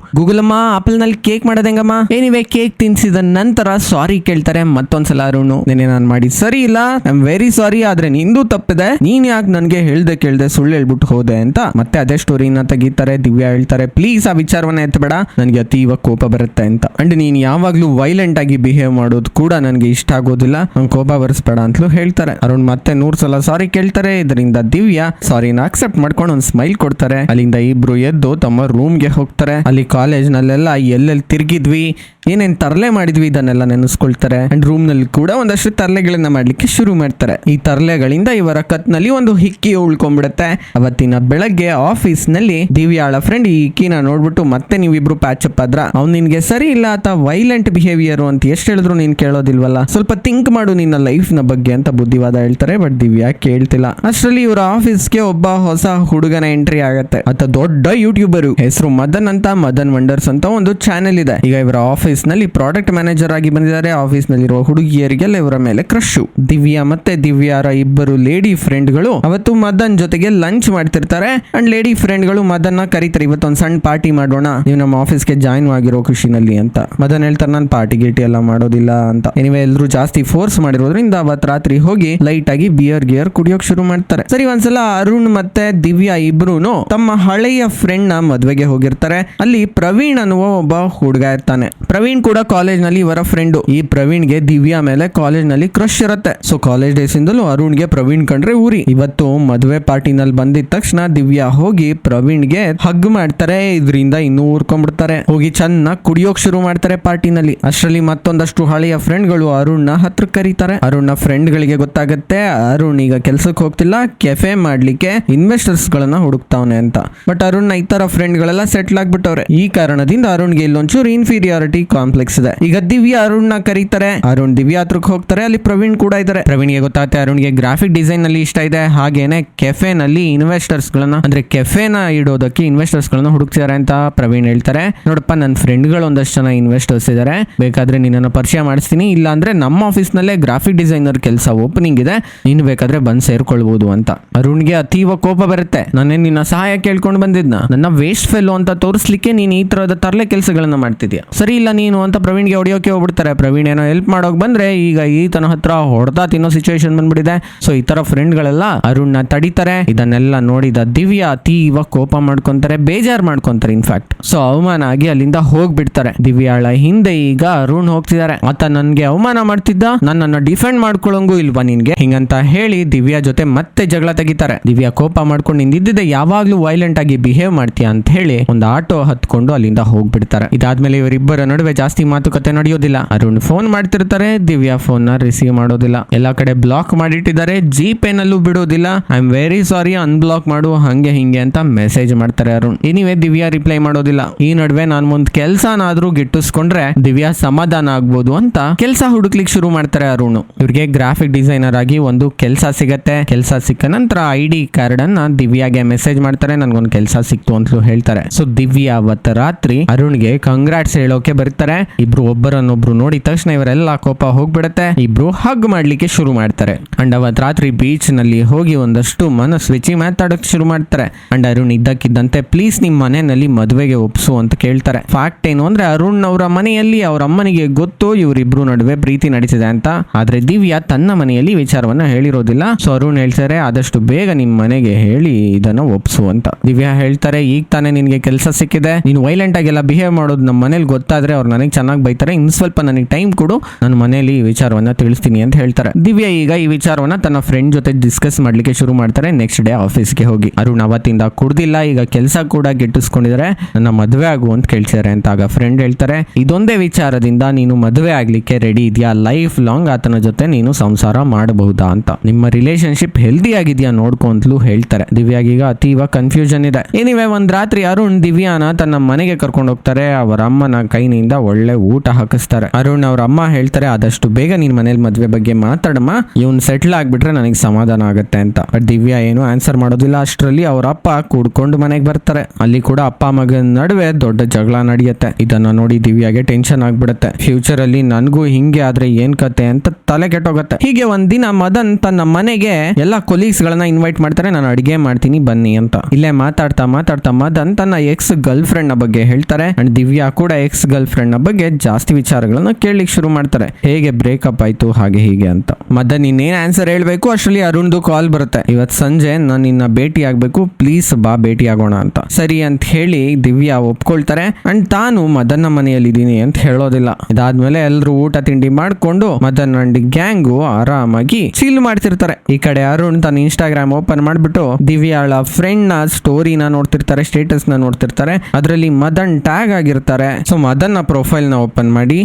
ಅಮ್ಮ ಆಪಲ್ನಲ್ಲಿ ಕೇಕ್ ಮಾಡೋದಂಗಮ್ಮ ಏನಿವೆ ಕೇಕ್ ತಿನ್ಸಿದ ನಂತರ ಸಾರಿ ಕೇಳ್ತಾರೆ ಮತ್ತೊಂದ್ಸಲ ಅರುಣು. ನೆನೆ ನಾನು ಮಾಡಿ ಸರಿ ಇಲ್ಲ. ಐ ವೆರಿ ಸಾರಿ ಆದ್ರೆ ನಿಂದು ತಪ್ಪಿದೆ. ನೀನ್ ಯಾಕೆ ನನ್ಗೆ ಹೇಳ್ದೆ ಕೇಳ್ದೆ ಸುಳ್ಳು ಹೇಳ್ಬಿಟ್ಟು ಹೋದೆ ಅಂತ ಮತ್ತೆ ಅದೇ ಸ್ಟೋರಿನ ತೆಗಿತಾರೆ ದಿವ್ಯಾ ಹೇಳ್ತಾರೆ ಪ್ಲೀಸ್ ಆ ವಿಚಾರವನ್ನ ಎತ್ತಬೇಡ ನನಗೆ ಅತೀವ ಕೋಪ ಬರುತ್ತೆ ಅಂತ. ಅಂಡ್ ನೀನ್ ಯಾವಾಗ್ಲೂ ವೈಲೆಂಟ್ ಆಗಿ ಬಿಹೇವ್ ಮಾಡೋದು ಕೂಡ ನನಗೆ ಇಷ್ಟ ಆಗೋದಿಲ್ಲ, ನಂಗೆ ಕೋಪ ಬರ್ಸ್ಬೇಡ ಅಂತಲೂ ಹೇಳ್ತಾರೆ. ಅರುಣ್ ಮತ್ತೆ ನೂರ್ ಸಲ ಸಾರಿ ಕೇಳ್ತಾರೆ, ಇದರಿಂದ ದಿವ್ಯಾ ಸಾರಿನ ಅಕ್ಸೆಪ್ಟ್ ಮಾಡ್ಕೊಂಡು ಒಂದು ಸ್ಮೈಲ್ ಕೊಡ್ತಾರೆ. ಅಲ್ಲಿಂದ ಇಬ್ರು ಎದ್ದು ತಮ್ಮ ರೂಮ್ಗೆ ಹೋಗ್ತಾರೆ. ಅಲ್ಲಿ ಕಾಲೇಜ್ ನಲ್ಲೆಲ್ಲ ಎಲ್ಲೆಲ್ಲಿ ತಿರ್ಗಿದ್ವಿ ಏನೇನ್ ತರಲೆ ಮಾಡಿದ್ವಿ ಇದನ್ನೆಲ್ಲ ನೆನೆಸ್ಕೊಳ್ತಾರೆ. ಅಂಡ್ ರೂಮ್ನಲ್ಲಿ ಕೂಡ ಒಂದಷ್ಟು ತರಲೆಗಳನ್ನ ಮಾಡ್ಲಿಕ್ಕೆ ಶುರು ಮಾಡ್ತಾರೆ. ಈ ತರಲೆಗಳಿಂದ ಇವರ ಕತ್ನಲ್ಲಿ ಒಂದು ಹಿಕ್ಕಿ ಉಳ್ಕೊಂಡ್ಬಿಡುತ್ತೆ. ಅವತ್ತಿನ ಬೆಳಗ್ಗೆ ಆಫೀಸ್ನಲ್ಲಿ ದಿವ್ಯಾಳ ಫ್ರೆಂಡ್ ಈ ಹಿಕ್ಕಿನ ನೋಡ್ಬಿಟ್ಟು, ಮತ್ತೆ ನೀವಿಬ್ರು ಪ್ಯಾಚಪ್ ಆದ್ರ? ಅವ್ನು ನಿನ್ಗೆ ಸರಿ ಇಲ್ಲ ಆತ ವೈಲೆಂಟ್ ಬಿಹೇವಿಯರ್ ಅಂತ ಎಷ್ಟು ಹೇಳಿದ್ರು ನೀನ್ ಕೇಳೋದಿಲ್ವಲ್ಲ? ಸ್ವಲ್ಪ ಥಿಂಕ್ ಮಾಡು ನಿನ್ನ ಲೈಫ್ನ ಬಗ್ಗೆ ಅಂತ ಬುದ್ಧಿವಾದ ಹೇಳ್ತಾರೆ ಬಟ್ ದಿವ್ಯಾ ಕೇಳ್ತಿಲ್ಲ. ಅಷ್ಟರಲ್ಲಿ ಇವರ ಆಫೀಸ್ಗೆ ಒಬ್ಬ ಹೊಸ ಹುಡುಗನ ಎಂಟ್ರಿ ಆಗತ್ತೆ. ಆತ ದೊಡ್ಡ ಯೂಟ್ಯೂಬರ್ ಹೆಸರು ಮದನ್ ಅಂತ, ಮದನ್ ವಂಡರ್ಸ್ ಅಂತ ಒಂದು ಚಾನೆಲ್ ಇದೆ. ಈಗ ಇವರ ಆಫೀಸ್ ನಲ್ಲಿ ಪ್ರಾಡಕ್ಟ್ ಮ್ಯಾನೇಜರ್ ಆಗಿ ಬಂದಿದ್ದಾರೆ. ಆಫೀಸ್ ನಲ್ಲಿರುವ ಹುಡುಗಿಯರಿಗೆಲ್ಲ ಇವರ ಮೇಲೆ ಕ್ರಶ್ ದಿವ್ಯಾ ಮತ್ತೆ ದಿವ್ಯಾರ ಇಬ್ಬರು ಲೇಡಿ ಫ್ರೆಂಡ್ಗಳು ಅವತ್ತು ಮದನ್ ಜೊತೆಗೆ ಲಂಚ್ ಮಾಡ್ತಿರ್ತಾರೆ. ಅಂಡ್ ಲೇಡಿ ಫ್ರೆಂಡ್ಗಳು ಮದನ್ನ ಕರೀತಾರೆ. ಇವತ್ತೊಂದು ಸಣ್ಣ ಪಾರ್ಟಿ ಮಾಡೋಣ. ನೀವು ನಮ್ಮ ಆಫೀಸ್ಗೆ ಜಾಯಿನ್ ಆಗಿರೋ ಖುಷಿನಲ್ಲಿ ಅಂತ. ಮದನ್ ಹೇಳ್ತಾರೆ, ನಾನು ಪಾರ್ಟಿ ಗಿಟಿ ಎಲ್ಲ ಮಾಡೋದಿಲ್ಲ ಅಂತ. ಎನಿವೆ ಎಲ್ಲರೂ ಜಾಸ್ತಿ ಫೋರ್ಸ್ ಮಾಡಿರೋದ್ರಿಂದ ಅವತ್ ರಾತ್ರಿ ಹೋಗಿ ಲೈಟ್ ಆಗಿ ಬಿಯರ್ ಗಿಯರ್ ಕುಡಿಯೋಕ್ ಶುರು ಮಾಡ್ತಾರೆ. ಸರಿ, ಒಂದ್ಸಲ ಅರುಣ್ ಮತ್ತೆ ದಿವ್ಯಾ ಇಬ್ರು ತಮ್ಮ ಹಳೆಯ ಫ್ರೆಂಡ್ನ ಮದ್ವೆಗೆ ಹೋಗಿರ್ತಾರೆ. ಅಲ್ಲಿ ಪ್ರವೀಣ್ ಅನ್ನುವ ಒಬ್ಬ ಹುಡುಗ ಇರ್ತಾನೆ. ಪ್ರವೀಣ್ ಕೂಡ ಕಾಲೇಜ್ನಲ್ಲಿ ಇವರ ಫ್ರೆಂಡ್ ಈ ಪ್ರವೀಣ್ಗೆ ದಿವ್ಯಾ ಮೇಲೆ ಕಾಲೇಜ್ನಲ್ಲಿ ಕ್ರಶ್ ಇರುತ್ತೆ. ಸೊ ಕಾಲೇಜ್ ಡೇಸ್ ಇಂದಲೂ ಅರುಣ್ಗೆ ಪ್ರವೀಣ್ ಕಂಡ್ರೆ ಊರಿ. ಇವತ್ತು ಮದುವೆ ಪಾರ್ಟಿನಲ್ಲಿ ಬಂದಿದ ತಕ್ಷಣ ದಿವ್ಯಾ ಹೋಗಿ ಪ್ರವೀಣ್ಗೆ ಹಗ್ ಮಾಡ್ತಾರೆ. ಇದರಿಂದ ಇನ್ನೂ ಊರ್ಕೊಂಡ್ಬಿಡ್ತಾರೆ. ಹೋಗಿ ಚೆನ್ನಾಗಿ ಕುಡಿಯೋಕ್ ಶುರು ಮಾಡ್ತಾರೆ ಪಾರ್ಟಿನಲ್ಲಿ. ಅಷ್ಟರಲ್ಲಿ ಮತ್ತೊಂದಷ್ಟು ಹಳೆಯ ಫ್ರೆಂಡ್ಗಳು ಅರುಣ್ನ ಹತ್ರ ಕರೀತಾರೆ. ನ ಫ್ರೆಂಡ್ ಗಳಿಗೆ ಗೊತ್ತಾಗತ್ತೆ, ಅರುಣ್ ಈಗ ಕೆಲ್ಸಕ್ಕೆ ಹೋಗ್ತಿಲ್ಲ ಕೆಫೆ ಮಾಡ್ಲಿಕ್ಕೆ ಇನ್ವೆಸ್ಟರ್ಸ್ ಗಳನ್ನ ಹುಡುಕ್ತಾವನೆ ಅಂತ. ಬಟ್ ಅರುಣ್ ಈ ತರ ಫ್ರೆಂಡ್ ಗಳೆಲ್ಲ ಸೆಟ್ಲ್ ಆಗ್ಬಿಟ್ಟವ್ರೆ. ಈ ಕಾರಣದಿಂದ ಅರುಣ್ಗೆ ಇಲ್ಲೊಂಚೂರು ಇನ್ಫೀರಿಯಾರಿಟಿ ಕಾಂಪ್ಲೆಕ್ಸ್ ಇದೆ. ಈಗ ದಿವ್ಯ ಅರುಣ್ನ ಕರೀತಾರೆ. ಅರುಣ್ ದಿವ್ಯಾ ಹತ್ರಕ್ಕೆ ಹೋಗ್ತಾರೆ. ಅಲ್ಲಿ ಪ್ರವೀಣ್ ಕೂಡ ಇದ್ದಾರೆ ಪ್ರವೀಣ್ಗೆ ಗೊತ್ತಾಗುತ್ತೆ ಅರುಣ್ಗೆ ಗ್ರಾಫಿಕ್ ಡಿಸೈನ್ನಲ್ಲಿ ಇಷ್ಟ ಇದೆ. ಹಾಗೇನೆ ಕೆಫೆ ನಲ್ಲಿ ಇನ್ವೆಸ್ಟರ್ಸ್ ಗಳನ್ನ ಅಂದ್ರೆ ಕೆಫೆನ ಇಡೋದಕ್ಕೆ ಇನ್ವೆಸ್ಟರ್ಸ್ ಗಳನ್ನ ಹುಡುಕ್ತಿದ್ದಾರೆ ಅಂತ ಪ್ರವೀಣ್ ಹೇಳ್ತಾರೆ. ನೋಡಪ್ಪ ನನ್ನ ಫ್ರೆಂಡ್ಗಳು ಒಂದಷ್ಟು ಜನ ಇನ್ವೆಸ್ಟರ್ಸ್ ಇದ್ದಾರೆ ಬೇಕಾದ್ರೆ ನಿನ್ನನ್ನು ಪರಿಚಯ ಮಾಡಿಸ್ತೀನಿ. ಇಲ್ಲ ಅಂದ್ರೆ ನಮ್ಮ ಆಫೀಸ್ ನಲ್ಲೇ ಗ್ರಾಫಿಕ್ ಡಿಸೈನರ್ ಕೆಲಸ ಓಪನಿಂಗ್ ಇದೆ. ನೀನು ಬೇಕಾದ್ರೆ ಬಂದ್ ಸೇರ್ಕೊಳ್ಬಹುದು ಅಂತ. ಅರುಣ್ಗೆ ಅತೀವ ಕೋಪ ಬರುತ್ತೆ. ನಾನೇ ನಿನ್ನ ಸಹಾಯ ಕೇಳ್ಕೊಂಡು ಬಂದಿದ್ನ. ನನ್ನ ವೇಸ್ಟ್ ಫೆಲ್ಲೋ ಅಂತ ತೋರಿಸ್ಲಿಕ್ಕೆ ನೀನು ಈ ತರದ ತರಲೆ ಕೆಲಸಗಳನ್ನ ಮಾಡ್ತಿದ್ಯಾ? ಸರಿ, ಇಲ್ಲ ನೀನು ಅಂತ ಪ್ರವೀಣ್ಗೆ ಹೊಡಿಯೋಕೆ ಹೋಗ್ಬಿಡ್ತಾರೆ. ಪ್ರವೀಣ್ ಏನೋ ಹೆಲ್ಪ್ ಮಾಡೋಕೆ ಬಂದ್ರೆ ಈಗ ಈತನ ಹತ್ರ ಹೊಡೆದ ತಿನ್ನೋ ಸಿಚುವೇಶನ್ ಬಂದ್ಬಿಟ್ಟಿದೆ ಸೊ ಈ ತರ ಫ್ರೆಂಡ್ಗಳೆಲ್ಲ ಅರುಣ್ನ ತಡಿತಾರೆ. ಇದನ್ನೆಲ್ಲ ನೋಡಿದ ದಿವ್ಯ ಅತೀವ ಕೋಪ ಮಾಡ್ಕೊಂತಾರೆ, ಬೇಜಾರ್ ಮಾಡ್ಕೊಂತಾರೆ ಇನ್ಫ್ಯಾಕ್ಟ್ ಸೊ ಅವಮಾನ ಆಗಿ ಅಲ್ಲಿಂದ ಹೋಗ್ಬಿಡ್ತಾರೆ. ದಿವ್ಯಾಳ ಹಿಂದೆ ಈಗ ಅರುಣ್ ಹೋಗ್ತಿದ್ದಾರೆ. ಆತ ನನ್ಗೆ ಅವಮಾನ ಮಾಡ್ತಿದ್ದ? ನನ್ನನ್ನು ಡಿಫೆಂಡ್ ಮಾಡ್ಕೊಳ್ಳೋಂಗೂ ಇಲ್ವಾ ನಿನ್ಗೆ? ಹಿಂಗಂತ ಹೇಳಿ ದಿವ್ಯಾ ಜೊತೆ ಮತ್ತೆ ಜಗಳ ತೆಗಿತಾರೆ. ದಿವ್ಯಾ ಕೋಪ ಮಾಡ್ಕೊಂಡು ನಿಂದಿದ್ದೆ ಯಾವಾಗ್ಲೂ ವೈಲೆಂಟ್ ಆಗಿ ಬಿಹೇವ್ ಮಾಡ್ತೀಯ ಅಂತ ಹೇಳಿ ಒಂದು ಆಟೋ ಹತ್ಕೊಂಡು ಅಲ್ಲಿಂದ ಹೋಗ್ಬಿಡ್ತಾರೆ. ಇದಾದ್ಮೇಲೆ ಇವರಿಬ್ಬರ ನಡುವೆ ಜಾಸ್ತಿ ಮಾತುಕತೆ ನಡೆಯೋದಿಲ್ಲ. ಅರುಣ್ ಫೋನ್ ಮಾಡ್ತಿರ್ತಾರೆ, ದಿವ್ಯಾ ಫೋನ್ನ ರಿಸೀವ್ ಮಾಡೋದಿಲ್ಲ. ಎಲ್ಲಾ ಕಡೆ ಬ್ಲಾಕ್ ಮಾಡಿಟ್ಟಿದ್ದಾರೆ ಜಿ ನಲ್ಲೂ ಬಿಡೋದಿಲ್ಲ. I am very sorry unblock ಮಾಡು, ಹಂಗೆ ಹಿಂಗೆ ಅಂತ ಮೆಸೇಜ್ ಮಾಡ್ತಾರೆ ಅರುಣ್. ಇನಿವೇ ದಿವ್ಯಾ ರಿಪ್ಲೈ ಮಾಡೋದಿಲ್ಲ. ಈ ನಡುವೆ ನಾನು ಒಂದ್ ಕೆಲ್ಸನಾದ್ರೂ ಗಿಟ್ಟಿಸ್ಕೊಂಡ್ರೆ ದಿವ್ಯಾ ಸಮಾಧಾನ ಆಗ್ಬೋದು ಅಂತ ಕೆಲಸ ಹುಡುಕ್ಲಿಕ್ಕೆ ಶುರು ಮಾಡ್ತಾರೆ ಅರುಣ್. ಇವ್ರಿಗೆ ಗ್ರಾಫಿಕ್ ಡಿಸೈನರ್ ಆಗಿ ಒಂದು ಕೆಲಸ ಸಿಗತ್ತೆ. ಕೆಲಸ ಸಿಕ್ಕ ನಂತರ ಐ ಡಿ ಕಾರ್ಡ್ ಅನ್ನ ದಿವ್ಯಾಗೆ ಮೆಸೇಜ್ ಮಾಡ್ತಾರೆ, ನನ್ಗೊಂದು ಕೆಲಸ ಸಿಕ್ತು ಅಂತಲೂ ಹೇಳ್ತಾರೆ. ಸೊ ದಿವ್ಯಾ ಅವತ್ತ ರಾತ್ರಿ ಅರುಣ್ಗೆ ಕಂಗ್ರಾಟ್ಸ್ ಹೇಳೋಕೆ ಬರ್ತಾರೆ ಇಬ್ರು ಒಬ್ಬರನ್ನೊಬ್ರು ನೋಡಿದ ತಕ್ಷಣ ಇವರೆಲ್ಲ ಕೋಪ ಹೋಗ್ಬಿಡತ್ತೆ. ಇಬ್ರು ಹಗ್ ಮಾಡ್ಲಿಕ್ಕೆ ಶುರು ಮಾಡ್ತಾರೆ. ಅಂಡ್ ಅವತ್ ರಾತ್ರಿ ಬೀಚ್ನಲ್ಲಿ ಹೋಗಿ ಒಂದಷ್ಟು ಮನಸ್ವಿಚಿ ಮಾತಾಡಕ್ ಶುರು ಮಾಡ್ತಾರೆ. ಅಂಡ್ ಅರುಣ್ ಇದ್ದಕ್ಕಿದ್ದಂತೆ ಪ್ಲೀಸ್ ನಿಮ್ ಮನೆಯಲ್ಲಿ ಮದುವೆಗೆ ಒಪ್ಸು ಅಂತ ಕೇಳ್ತಾರೆ. ಫ್ಯಾಕ್ಟ್ ಏನು ಅಂದ್ರೆ ಅರುಣ್ ಅವರ ಮನೆಯಲ್ಲಿ ಅವ್ರ ಅಮ್ಮನಿಗೆ ಗೊತ್ತು, ಇವರಿಬ್ರು ನಡುವೆ ಪ್ರೀತಿ ನಡೀತಿದೆ ಅಂತ. ಆದ್ರೆ ದಿವ್ಯಾ ತನ್ನ ಮನೆಯಲ್ಲಿ ವಿಚಾರವನ್ನ ಹೇಳಿರೋದಿಲ್ಲ. ಸೊ ಅರುಣ್ ಹೇಳ್ತಾರೆ, ಆದಷ್ಟು ಬೇಗ ನಿಮ್ ಮನೆಗೆ ಹೇಳಿ ಇದನ್ನ ಒಪ್ಸು ಅಂತ. ದಿವ್ಯಾ ಹೇಳ್ತಾರೆ, ಈಗ ತಾನೇ ನಿನ್ಗೆ ಕೆಲಸ ಸಿಕ್ಕಿದೆ. ನೀನು ವೈಲೆಂಟ್ ಆಗಿ ಎಲ್ಲ ಬಿಹೇವ್ ಮಾಡೋದು ನಮ್ಮ ಮನೇಲಿ ಗೊತ್ತಾದ್ರೆ ಅವ್ರು ನನಗೆ ಚೆನ್ನಾಗಿ ಬೈತಾರೆ. ಇನ್ನು ಸ್ವಲ್ಪ ನನಗೆ ಟೈಮ್ ಕೊಡು. ನಾನು ಮನೆಯಲ್ಲಿ ಈ ವಿಚಾರವನ್ನ ತಿಳಿಸ್ತೀನಿ ಅಂತ ಹೇಳ್ತಾರೆ. ದಿವ್ಯಾ ಈಗ ಈ ವಿಚಾರವನ್ನ ತನ್ನ ಫ್ರೆಂಡ್ ಜೊತೆ ಡಿಸ್ಕಸ್ ಮಾಡ್ಲಿಕ್ಕೆ ಶುರು ಮಾಡ್ತಾರೆ. ನೆಕ್ಸ್ಟ್ ಡೇ ಆಫೀಸ್ಗೆ ಹೋಗಿ. ಅರುಣ್ ಅವತ್ತಿಂದ ಕುಡ್ದಿಲ್ಲ. ಈಗ ಕೆಲಸ ಕೂಡ ಗಿಟ್ಟಿಸ್ಕೊಂಡಿದ್ದಾರೆ ನನ್ನ ಮದುವೆ ಆಗು ಅಂತ ಕೇಳ್ತಿದ್ದಾರೆ ಅಂತ ಆಗ ಫ್ರೆಂಡ್ ಹೇಳ್ತಾರೆ. ಇದೊಂದೇ ವಿಚಾರದಿಂದ ನೀನು ಮದುವೆ ಆಗ್ಲಿಕ್ಕೆ ರೆಡಿ ಇದೆಯಾ? ಲೈಫ್ ಲಾಂಗ್ ಆತನ ಜೊತೆ ನೀನು ಸಂಸಾರ ಮಾಡಬಹುದಾ ಅಂತ. ನಿಮ್ಮ ರಿಲೇಶನ್ಶಿಪ್ ಹೆಲ್ದಿ ಆಗಿದೆಯಾ ನೋಡ್ಕೊ ಅಂತಲೂ ಹೇಳ್ತಾರೆ. ದಿವ್ಯಾಗೀಗ ಅತೀವ ಕನ್ಫ್ಯೂಷನ್ ಇದೆ. ಏನಿವೆ ಒಂದ್ ರಾತ್ರಿ ಅರುಣ್ ದಿವ್ಯಾನ ತನ್ನ ಮನೆಗೆ ಕರ್ಕೊಂಡು ಹೋಗ್ತಾರೆ. ಅವರ ಅಮ್ಮನ ಕೈನಿಂದ ಒಳ್ಳೆ ಊಟ ಹಾಕಿಸ್ತಾರೆ. ಅರುಣ್ ಅವ್ರ ಅಮ್ಮ ಹೇಳ್ತಾರೆ, ಆದಷ್ಟು ಬೇಗ ನೀನ್ ಮನೇಲಿ ಮದ್ವೆ ಬಗ್ಗೆ ಮಾತಾಡಮ್ಮ. ಇವ್ನ್ ಸೆಟ್ಲ್ ಆಗ್ಬಿಟ್ರೆ ನನಗೆ ಸಮಾಧಾನ ಆಗುತ್ತೆ ಅಂತ. ಬಟ್ ದಿವ್ಯಾ ಏನು ಆನ್ಸರ್ ಮಾಡೋದಿಲ್ಲ. ಅಷ್ಟರಲ್ಲಿ ಅವ್ರ ಅಪ್ಪ ಕೂಡ್ಕೊಂಡು ಮನೆಗೆ ಬರ್ತಾರೆ. ಅಲ್ಲಿ ಕೂಡ ಅಪ್ಪ ಮಗನ ನಡುವೆ ದೊಡ್ಡ ಜಗಳ ನಡೆಯುತ್ತೆ. ಇದನ್ನ ನೋಡಿ ದಿವ್ಯಾಗೆ ಟೆನ್ಷನ್ ಆಗ್ಬಿಡುತ್ತೆ. ಫ್ಯೂಚರ್ ಅಲ್ಲಿ ನನ್ಗೂ ಹಿಂಗೆ ಆದ್ರೆ ಏನ್ ಕತೆ ಅಂತ ತಲೆ ಕೆಟ್ಟೋಗತ್ತೆ. ಹೀಗೆ ಒಂದಿನ ಮದನ್ ತನ್ನ ಮನೆಗೆ ಎಲ್ಲ ಕೊಲೀಗ್ಸ್ ಗಳನ್ನ ಇನ್ವೈಟ್ ಮಾಡ್ತಾರೆ. ನಾನು ಅಡಿಗೆ ಮಾಡ್ತೀನಿ, ಬನ್ನಿ ಅಂತ. ಇಲ್ಲೇ ಮಾತಾಡ್ತಾ ಮಾತಾಡ್ತಾ ಮದನ್ ತನ್ನ ಎಕ್ಸ್ ಗರ್ಲ್ ಫ್ರೆಂಡ್ನ ಬಗ್ಗೆ ಹೇಳ್ತಾರೆ. ಅಂಡ್ ದಿವ್ಯಾ ಕೂಡ ಎಕ್ಸ್ ಗರ್ಲ್ ನ ಬಗ್ಗೆ ಜಾಸ್ತಿ ವಿಚಾರಗಳನ್ನ ಕೇಳಲಿಕ್ಕೆ ಶುರು ಮಾಡ್ತಾರೆ. ಹೇಗೆ ಬ್ರೇಕಪ್ ಆಯ್ತು, ಹಾಗೆ ಹೀಗೆ ಅಂತ. ಮದನ್ ಇನ್ನೇನ್ ಆನ್ಸರ್ ಹೇಳ್ಬೇಕು, ಅಷ್ಟರಲ್ಲಿ ಅರುಣ್ದು ಕಾಲ್ ಬರುತ್ತೆ. ಇವತ್ ಸಂಜೆ ನಾನು ನಿನ್ನ ಭೇಟಿ ಆಗ್ಬೇಕು ಪ್ಲೀಸ್ ಬಾ ಭೇಟಿ ಆಗೋಣ ಅಂತ. ಸರಿ ಅಂತ ಹೇಳಿ ದಿವ್ಯಾ ಒಪ್ಕೊಳ್ತಾರೆ. ಅಂಡ್ ತಾನು ಮದನ್ನ ಮನೆಯಲ್ಲಿದ್ದೀನಿ ಅಂತ ಹೇಳೋದಿಲ್ಲ. ಇದಾದ್ಮೇಲೆ ಎಲ್ಲರೂ ಊಟ ತಿಂಡಿ ಮಾಡ್ಕೊಂಡು ಮದನ್ ಅಂಡ್ ಗ್ಯಾಂಗು ಆರಾಮಾಗಿ ಚಿಲ್ ಮಾಡ್ತಿರ್ತಾರೆ. ಈ ಕಡೆ ಅರುಣ್ ತನ್ನ ಇನ್ಸ್ಟಾಗ್ರಾಮ್ ಓಪನ್ ಮಾಡ್ಬಿಟ್ಟು ದಿವ್ಯಾಳ ಫ್ರೆಂಡ್ನ ಸ್ಟೋರಿನ ನೋಡ್ತಿರ್ತಾರೆ ಸ್ಟೇಟಸ್ನ ನೋಡ್ತಿರ್ತಾರೆ. ಅದರಲ್ಲಿ ಮದನ್ ಟ್ಯಾಗ್ ಆಗಿರ್ತಾರೆ. ಸೊ ಮದನ್ ಪ್ರೊಫೈಲ್ನ ಓಪನ್ ಮಾಡಿ